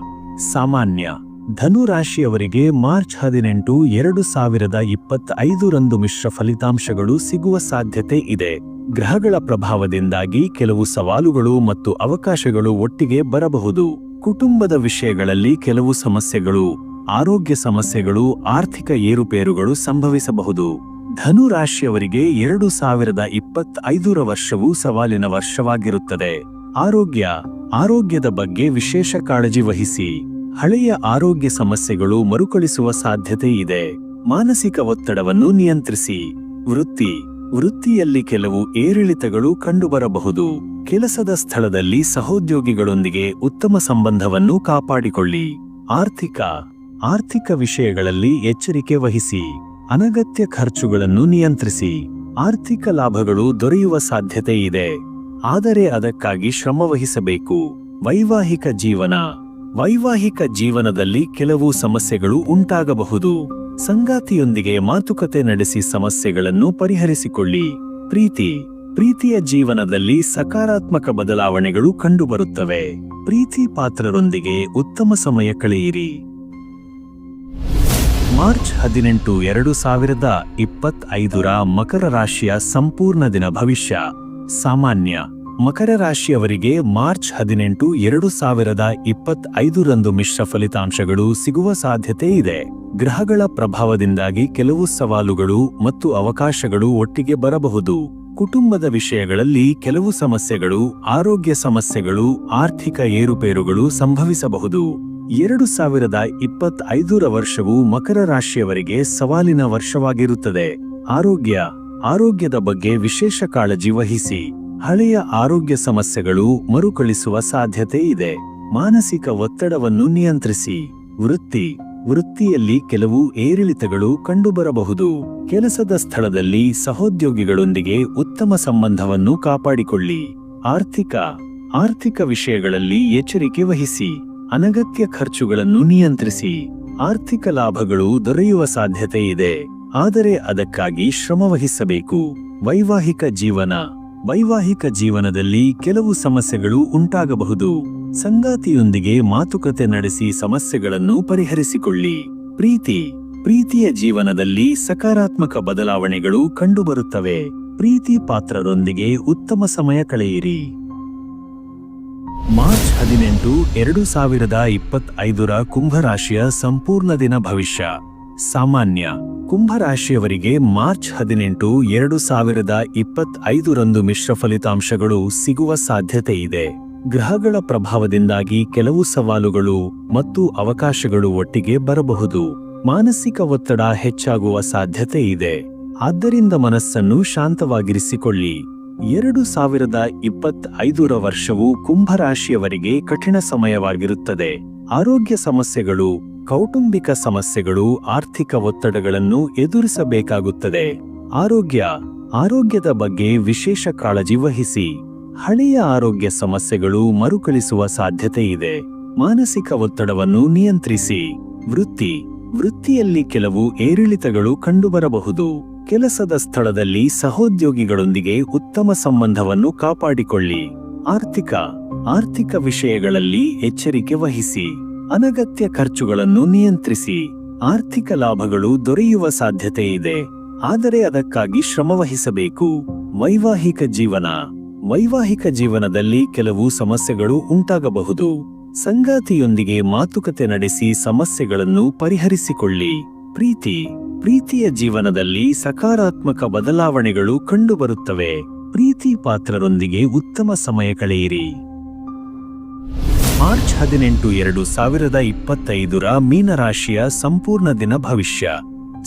ಸಾಮಾನ್ಯ. ಧನು ರಾಶಿಯವರಿಗೆ ಮಾರ್ಚ್ ಹದಿನೆಂಟು ಎರಡು ಸಾವಿರದ ಇಪ್ಪತ್ತೈದರಂದು ಮಿಶ್ರ ಫಲಿತಾಂಶಗಳು ಸಿಗುವ ಸಾಧ್ಯತೆ ಇದೆ. ಗ್ರಹಗಳ ಪ್ರಭಾವದಿಂದಾಗಿ ಕೆಲವು ಸವಾಲುಗಳು ಮತ್ತು ಅವಕಾಶಗಳು ಒಟ್ಟಿಗೆ ಬರಬಹುದು. ಕುಟುಂಬದ ವಿಷಯಗಳಲ್ಲಿ ಕೆಲವು ಸಮಸ್ಯೆಗಳು, ಆರೋಗ್ಯ ಸಮಸ್ಯೆಗಳು, ಆರ್ಥಿಕ ಏರುಪೇರುಗಳು ಸಂಭವಿಸಬಹುದು. ಧನು ರಾಶಿಯವರಿಗೆ ಎರಡು ಸಾವಿರದ ಇಪ್ಪತ್ತೈದರ ವರ್ಷವು ಸವಾಲಿನ ವರ್ಷವಾಗಿರುತ್ತದೆ. ಆರೋಗ್ಯ, ಆರೋಗ್ಯದ ಬಗ್ಗೆ ವಿಶೇಷ ಕಾಳಜಿ ವಹಿಸಿ. ಹಳೆಯ ಆರೋಗ್ಯ ಸಮಸ್ಯೆಗಳು ಮರುಕಳಿಸುವ ಸಾಧ್ಯತೆ ಇದೆ. ಮಾನಸಿಕ ಒತ್ತಡವನ್ನು ನಿಯಂತ್ರಿಸಿ. ವೃತ್ತಿ. ವೃತ್ತಿಯಲ್ಲಿ ಕೆಲವು ಏರಿಳಿತಗಳು ಕಂಡುಬರಬಹುದು. ಕೆಲಸದ ಸ್ಥಳದಲ್ಲಿ ಸಹೋದ್ಯೋಗಿಗಳೊಂದಿಗೆ ಉತ್ತಮ ಸಂಬಂಧವನ್ನು ಕಾಪಾಡಿಕೊಳ್ಳಿ. ಆರ್ಥಿಕ. ಆರ್ಥಿಕ ವಿಷಯಗಳಲ್ಲಿ ಎಚ್ಚರಿಕೆ ವಹಿಸಿ. ಅನಗತ್ಯ ಖರ್ಚುಗಳನ್ನು ನಿಯಂತ್ರಿಸಿ. ಆರ್ಥಿಕ ಲಾಭಗಳು ದೊರೆಯುವ ಸಾಧ್ಯತೆ ಇದೆ. ಆದರೆ ಅದಕ್ಕಾಗಿ ಶ್ರಮವಹಿಸಬೇಕು. ವೈವಾಹಿಕ ಜೀವನ. ವೈವಾಹಿಕ ಜೀವನದಲ್ಲಿ ಕೆಲವು ಸಮಸ್ಯೆಗಳು ಉಂಟಾಗಬಹುದು. ಸಂಗಾತಿಯೊಂದಿಗೆ ಮಾತುಕತೆ ನಡೆಸಿ ಸಮಸ್ಯೆಗಳನ್ನು ಪರಿಹರಿಸಿಕೊಳ್ಳಿ. ಪ್ರೀತಿ. ಪ್ರೀತಿಯ ಜೀವನದಲ್ಲಿ ಸಕಾರಾತ್ಮಕ ಬದಲಾವಣೆಗಳು ಕಂಡುಬರುತ್ತವೆ. ಪ್ರೀತಿ ಪಾತ್ರರೊಂದಿಗೆ ಉತ್ತಮ ಸಮಯ ಕಳೆಯಿರಿ. ಮಾರ್ಚ್ ಹದಿನೆಂಟು, ಎರಡು ಸಾವಿರದ ಇಪ್ಪತ್ತೈದರ ಮಕರ ರಾಶಿಯ ಸಂಪೂರ್ಣ ದಿನ ಭವಿಷ್ಯ. ಸಾಮಾನ್ಯ. ಮಕರ ರಾಶಿಯವರಿಗೆ ಮಾರ್ಚ್ ಹದಿನೆಂಟು ಎರಡು ಸಾವಿರದ ಇಪ್ಪತ್ತೈದರಂದು ಮಿಶ್ರ ಫಲಿತಾಂಶಗಳು ಸಿಗುವ ಸಾಧ್ಯತೆ ಇದೆ. ಗ್ರಹಗಳ ಪ್ರಭಾವದಿಂದಾಗಿ ಕೆಲವು ಸವಾಲುಗಳು ಮತ್ತು ಅವಕಾಶಗಳು ಒಟ್ಟಿಗೆ ಬರಬಹುದು. ಕುಟುಂಬದ ವಿಷಯಗಳಲ್ಲಿ ಕೆಲವು ಸಮಸ್ಯೆಗಳು, ಆರೋಗ್ಯ ಸಮಸ್ಯೆಗಳು, ಆರ್ಥಿಕ ಏರುಪೇರುಗಳು ಸಂಭವಿಸಬಹುದು. ಎರಡು ಸಾವಿರದ ಇಪ್ಪತ್ತೈದರ ವರ್ಷವು ಮಕರ ರಾಶಿಯವರಿಗೆ ಸವಾಲಿನ ವರ್ಷವಾಗಿರುತ್ತದೆ. ಆರೋಗ್ಯ, ಆರೋಗ್ಯದ ಬಗ್ಗೆ ವಿಶೇಷ ಕಾಳಜಿ ವಹಿಸಿ. ಹಳೆಯ ಆರೋಗ್ಯ ಸಮಸ್ಯೆಗಳು ಮರುಕಳಿಸುವ ಸಾಧ್ಯತೆ ಇದೆ. ಮಾನಸಿಕ ಒತ್ತಡವನ್ನು ನಿಯಂತ್ರಿಸಿ. ವೃತ್ತಿ. ವೃತ್ತಿಯಲ್ಲಿ ಕೆಲವು ಏರಿಳಿತಗಳು ಕಂಡುಬರಬಹುದು. ಕೆಲಸದ ಸ್ಥಳದಲ್ಲಿ ಸಹೋದ್ಯೋಗಿಗಳೊಂದಿಗೆ ಉತ್ತಮ ಸಂಬಂಧವನ್ನು ಕಾಪಾಡಿಕೊಳ್ಳಿ. ಆರ್ಥಿಕ. ಆರ್ಥಿಕ ವಿಷಯಗಳಲ್ಲಿ ಎಚ್ಚರಿಕೆ ವಹಿಸಿ. ಅನಗತ್ಯ ಖರ್ಚುಗಳನ್ನು ನಿಯಂತ್ರಿಸಿ. ಆರ್ಥಿಕ ಲಾಭಗಳು ದೊರೆಯುವ ಸಾಧ್ಯತೆ ಇದೆ. ಆದರೆ ಅದಕ್ಕಾಗಿ ಶ್ರಮವಹಿಸಬೇಕು ವೈವಾಹಿಕ ಜೀವನ. ವೈವಾಹಿಕ ಜೀವನದಲ್ಲಿ ಕೆಲವು ಸಮಸ್ಯೆಗಳು ಉಂಟಾಗಬಹುದು. ಸಂಗಾತಿಯೊಂದಿಗೆ ಮಾತುಕತೆ ನಡೆಸಿ ಸಮಸ್ಯೆಗಳನ್ನು ಪರಿಹರಿಸಿಕೊಳ್ಳಿ. ಪ್ರೀತಿ. ಪ್ರೀತಿಯ ಜೀವನದಲ್ಲಿ ಸಕಾರಾತ್ಮಕ ಬದಲಾವಣೆಗಳು ಕಂಡುಬರುತ್ತವೆ. ಪ್ರೀತಿ ಪಾತ್ರರೊಂದಿಗೆ ಉತ್ತಮ ಸಮಯ ಕಳೆಯಿರಿ. ಮಾರ್ಚ್ ಹದಿನೆಂಟು, ಎರಡು ಸಾವಿರದ ಇಪ್ಪತ್ತೈದರ ಕುಂಭರಾಶಿಯ ಸಂಪೂರ್ಣ ದಿನ ಭವಿಷ್ಯ. ಸಾಮಾನ್ಯ ಕುಂಭರಾಶಿಯವರಿಗೆ ಮಾರ್ಚ್ ಹದಿನೆಂಟು ಎರಡು ಸಾವಿರದ ಇಪ್ಪತ್ತೈದರಂದು ಮಿಶ್ರ ಫಲಿತಾಂಶಗಳು ಸಿಗುವ ಸಾಧ್ಯತೆ ಇದೆ ಗ್ರಹಗಳ ಪ್ರಭಾವದಿಂದಾಗಿ ಕೆಲವು ಸವಾಲುಗಳು ಮತ್ತು ಅವಕಾಶಗಳು ಒಟ್ಟಿಗೆ ಬರಬಹುದು. ಮಾನಸಿಕ ಒತ್ತಡ ಹೆಚ್ಚಾಗುವ ಸಾಧ್ಯತೆ ಇದೆ ಆದ್ದರಿಂದ ಮನಸ್ಸನ್ನು ಶಾಂತವಾಗಿರಿಸಿಕೊಳ್ಳಿ. ಎರಡು ಸಾವಿರದ ಇಪ್ಪತ್ತೈದರ ವರ್ಷವು ಕುಂಭರಾಶಿಯವರಿಗೆ ಕಠಿಣ ಸಮಯವಾಗಿರುತ್ತದೆ. ಆರೋಗ್ಯ ಸಮಸ್ಯೆಗಳು, ಕೌಟುಂಬಿಕ ಸಮಸ್ಯೆಗಳು, ಆರ್ಥಿಕ ಒತ್ತಡಗಳನ್ನು ಎದುರಿಸಬೇಕಾಗುತ್ತದೆ. ಆರೋಗ್ಯ, ಆರೋಗ್ಯದ ಬಗ್ಗೆ ವಿಶೇಷ ಕಾಳಜಿ ವಹಿಸಿ. ಹಳೆಯ ಆರೋಗ್ಯ ಸಮಸ್ಯೆಗಳು ಮರುಕಳಿಸುವ ಸಾಧ್ಯತೆ ಇದೆ. ಮಾನಸಿಕ ಒತ್ತಡವನ್ನು ನಿಯಂತ್ರಿಸಿ. ವೃತ್ತಿ, ವೃತ್ತಿಯಲ್ಲಿ ಕೆಲವು ಏರಿಳಿತಗಳು ಕಂಡುಬರಬಹುದು. ಕೆಲಸದ ಸ್ಥಳದಲ್ಲಿ ಸಹೋದ್ಯೋಗಿಗಳೊಂದಿಗೆ ಉತ್ತಮ ಸಂಬಂಧವನ್ನು ಕಾಪಾಡಿಕೊಳ್ಳಿ. ಆರ್ಥಿಕ ಆರ್ಥಿಕ ವಿಷಯಗಳಲ್ಲಿ ಎಚ್ಚರಿಕೆ ವಹಿಸಿ, ಅನಗತ್ಯ ಖರ್ಚುಗಳನ್ನು ನಿಯಂತ್ರಿಸಿ, ಆರ್ಥಿಕ ಲಾಭಗಳು ದೊರೆಯುವ ಸಾಧ್ಯತೆ ಇದೆ. ಆದರೆ ಅದಕ್ಕಾಗಿ ಶ್ರಮವಹಿಸಬೇಕು ವೈವಾಹಿಕ ಜೀವನ. ವೈವಾಹಿಕ ಜೀವನದಲ್ಲಿ ಕೆಲವು ಸಮಸ್ಯೆಗಳು ಉಂಟಾಗಬಹುದು. ಸಂಗಾತಿಯೊಂದಿಗೆ ಮಾತುಕತೆ ನಡೆಸಿ ಸಮಸ್ಯೆಗಳನ್ನು ಪರಿಹರಿಸಿಕೊಳ್ಳಿ. ಪ್ರೀತಿ. ಪ್ರೀತಿಯ ಜೀವನದಲ್ಲಿ ಸಕಾರಾತ್ಮಕ ಬದಲಾವಣೆಗಳು ಕಂಡುಬರುತ್ತವೆ. ಪ್ರೀತಿ ಪಾತ್ರರೊಂದಿಗೆ ಉತ್ತಮ ಸಮಯ ಕಳೆಯಿರಿ. ಮಾರ್ಚ್ ಹದಿನೆಂಟು ಎರಡು ಸಾವಿರದ ಇಪ್ಪತ್ತೈದರ ಮೀನರಾಶಿಯ ಸಂಪೂರ್ಣ ದಿನ ಭವಿಷ್ಯ.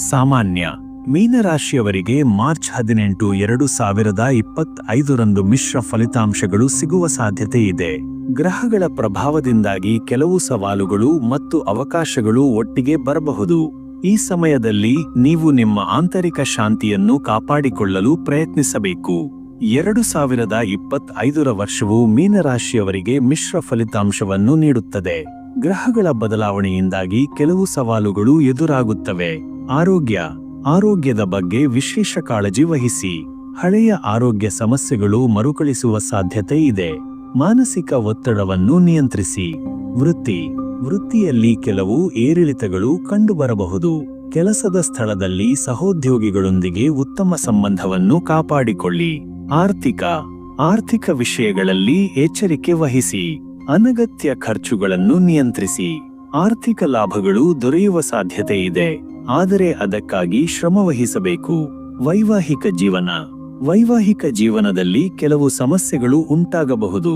ಸಾಮಾನ್ಯ, ಮೀನರಾಶಿಯವರಿಗೆ ಮಾರ್ಚ್ ಹದಿನೆಂಟು ಎರಡು ಸಾವಿರದ ಇಪ್ಪತ್ತೈದರಂದು ಮಿಶ್ರ ಫಲಿತಾಂಶಗಳು ಸಿಗುವ ಸಾಧ್ಯತೆ ಇದೆ. ಗ್ರಹಗಳ ಪ್ರಭಾವದಿಂದಾಗಿ ಕೆಲವು ಸವಾಲುಗಳು ಮತ್ತು ಅವಕಾಶಗಳು ಒಟ್ಟಿಗೆ ಬರಬಹುದು. ಈ ಸಮಯದಲ್ಲಿ ನೀವು ನಿಮ್ಮ ಆಂತರಿಕ ಶಾಂತಿಯನ್ನು ಕಾಪಾಡಿಕೊಳ್ಳಲು ಪ್ರಯತ್ನಿಸಬೇಕು. ಎರಡು ಸಾವಿರದ ಇಪ್ಪತ್ತೈದರ ವರ್ಷವು ಮೀನರಾಶಿಯವರಿಗೆ ಮಿಶ್ರ ಫಲಿತಾಂಶವನ್ನು ನೀಡುತ್ತದೆ. ಗ್ರಹಗಳ ಬದಲಾವಣೆಯಿಂದಾಗಿ ಕೆಲವು ಸವಾಲುಗಳು ಎದುರಾಗುತ್ತವೆ. ಆರೋಗ್ಯ. ಆರೋಗ್ಯದ ಬಗ್ಗೆ ವಿಶೇಷ ಕಾಳಜಿ ವಹಿಸಿ. ಹಳೆಯ ಆರೋಗ್ಯ ಸಮಸ್ಯೆಗಳು ಮರುಕಳಿಸುವ ಸಾಧ್ಯತೆ ಇದೆ. ಮಾನಸಿಕ ಒತ್ತಡವನ್ನು ನಿಯಂತ್ರಿಸಿ. ವೃತ್ತಿ. ವೃತ್ತಿಯಲ್ಲಿ ಕೆಲವು ಏರಿಳಿತಗಳು ಕಂಡುಬರಬಹುದು. ಕೆಲಸದ ಸ್ಥಳದಲ್ಲಿ ಸಹೋದ್ಯೋಗಿಗಳೊಂದಿಗೆ ಉತ್ತಮ ಸಂಬಂಧವನ್ನು ಕಾಪಾಡಿಕೊಳ್ಳಿ. ಆರ್ಥಿಕ ಆರ್ಥಿಕ ವಿಷಯಗಳಲ್ಲಿ ಎಚ್ಚರಿಕೆ ವಹಿಸಿ, ಅನಗತ್ಯ ಖರ್ಚುಗಳನ್ನು ನಿಯಂತ್ರಿಸಿ. ಆರ್ಥಿಕ ಲಾಭಗಳು ದೊರೆಯುವ ಸಾಧ್ಯತೆ ಇದೆ, ಆದರೆ ಅದಕ್ಕಾಗಿ ಶ್ರಮವಹಿಸಬೇಕು ವೈವಾಹಿಕ ಜೀವನ, ವೈವಾಹಿಕ ಜೀವನದಲ್ಲಿ ಕೆಲವು ಸಮಸ್ಯೆಗಳು ಉಂಟಾಗಬಹುದು.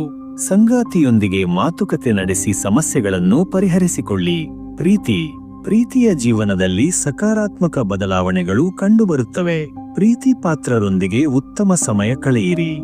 ಸಂಗಾತಿಯೊಂದಿಗೆ ಮಾತುಕತೆ ನಡೆಸಿ ಸಮಸ್ಯೆಗಳನ್ನು ಪರಿಹರಿಸಿಕೊಳ್ಳಿ. ಪ್ರೀತಿ ಪ್ರೀತಿಯ ಜೀವನದಲ್ಲಿ ಸಕಾರಾತ್ಮಕ ಬದಲಾವಣೆಗಳು ಕಂಡುಬರುತ್ತವೆ. ಪ್ರೀತಿ ಪಾತ್ರರೊಂದಿಗೆ ಉತ್ತಮ ಸಮಯ ಕಳೆಯಿರಿ.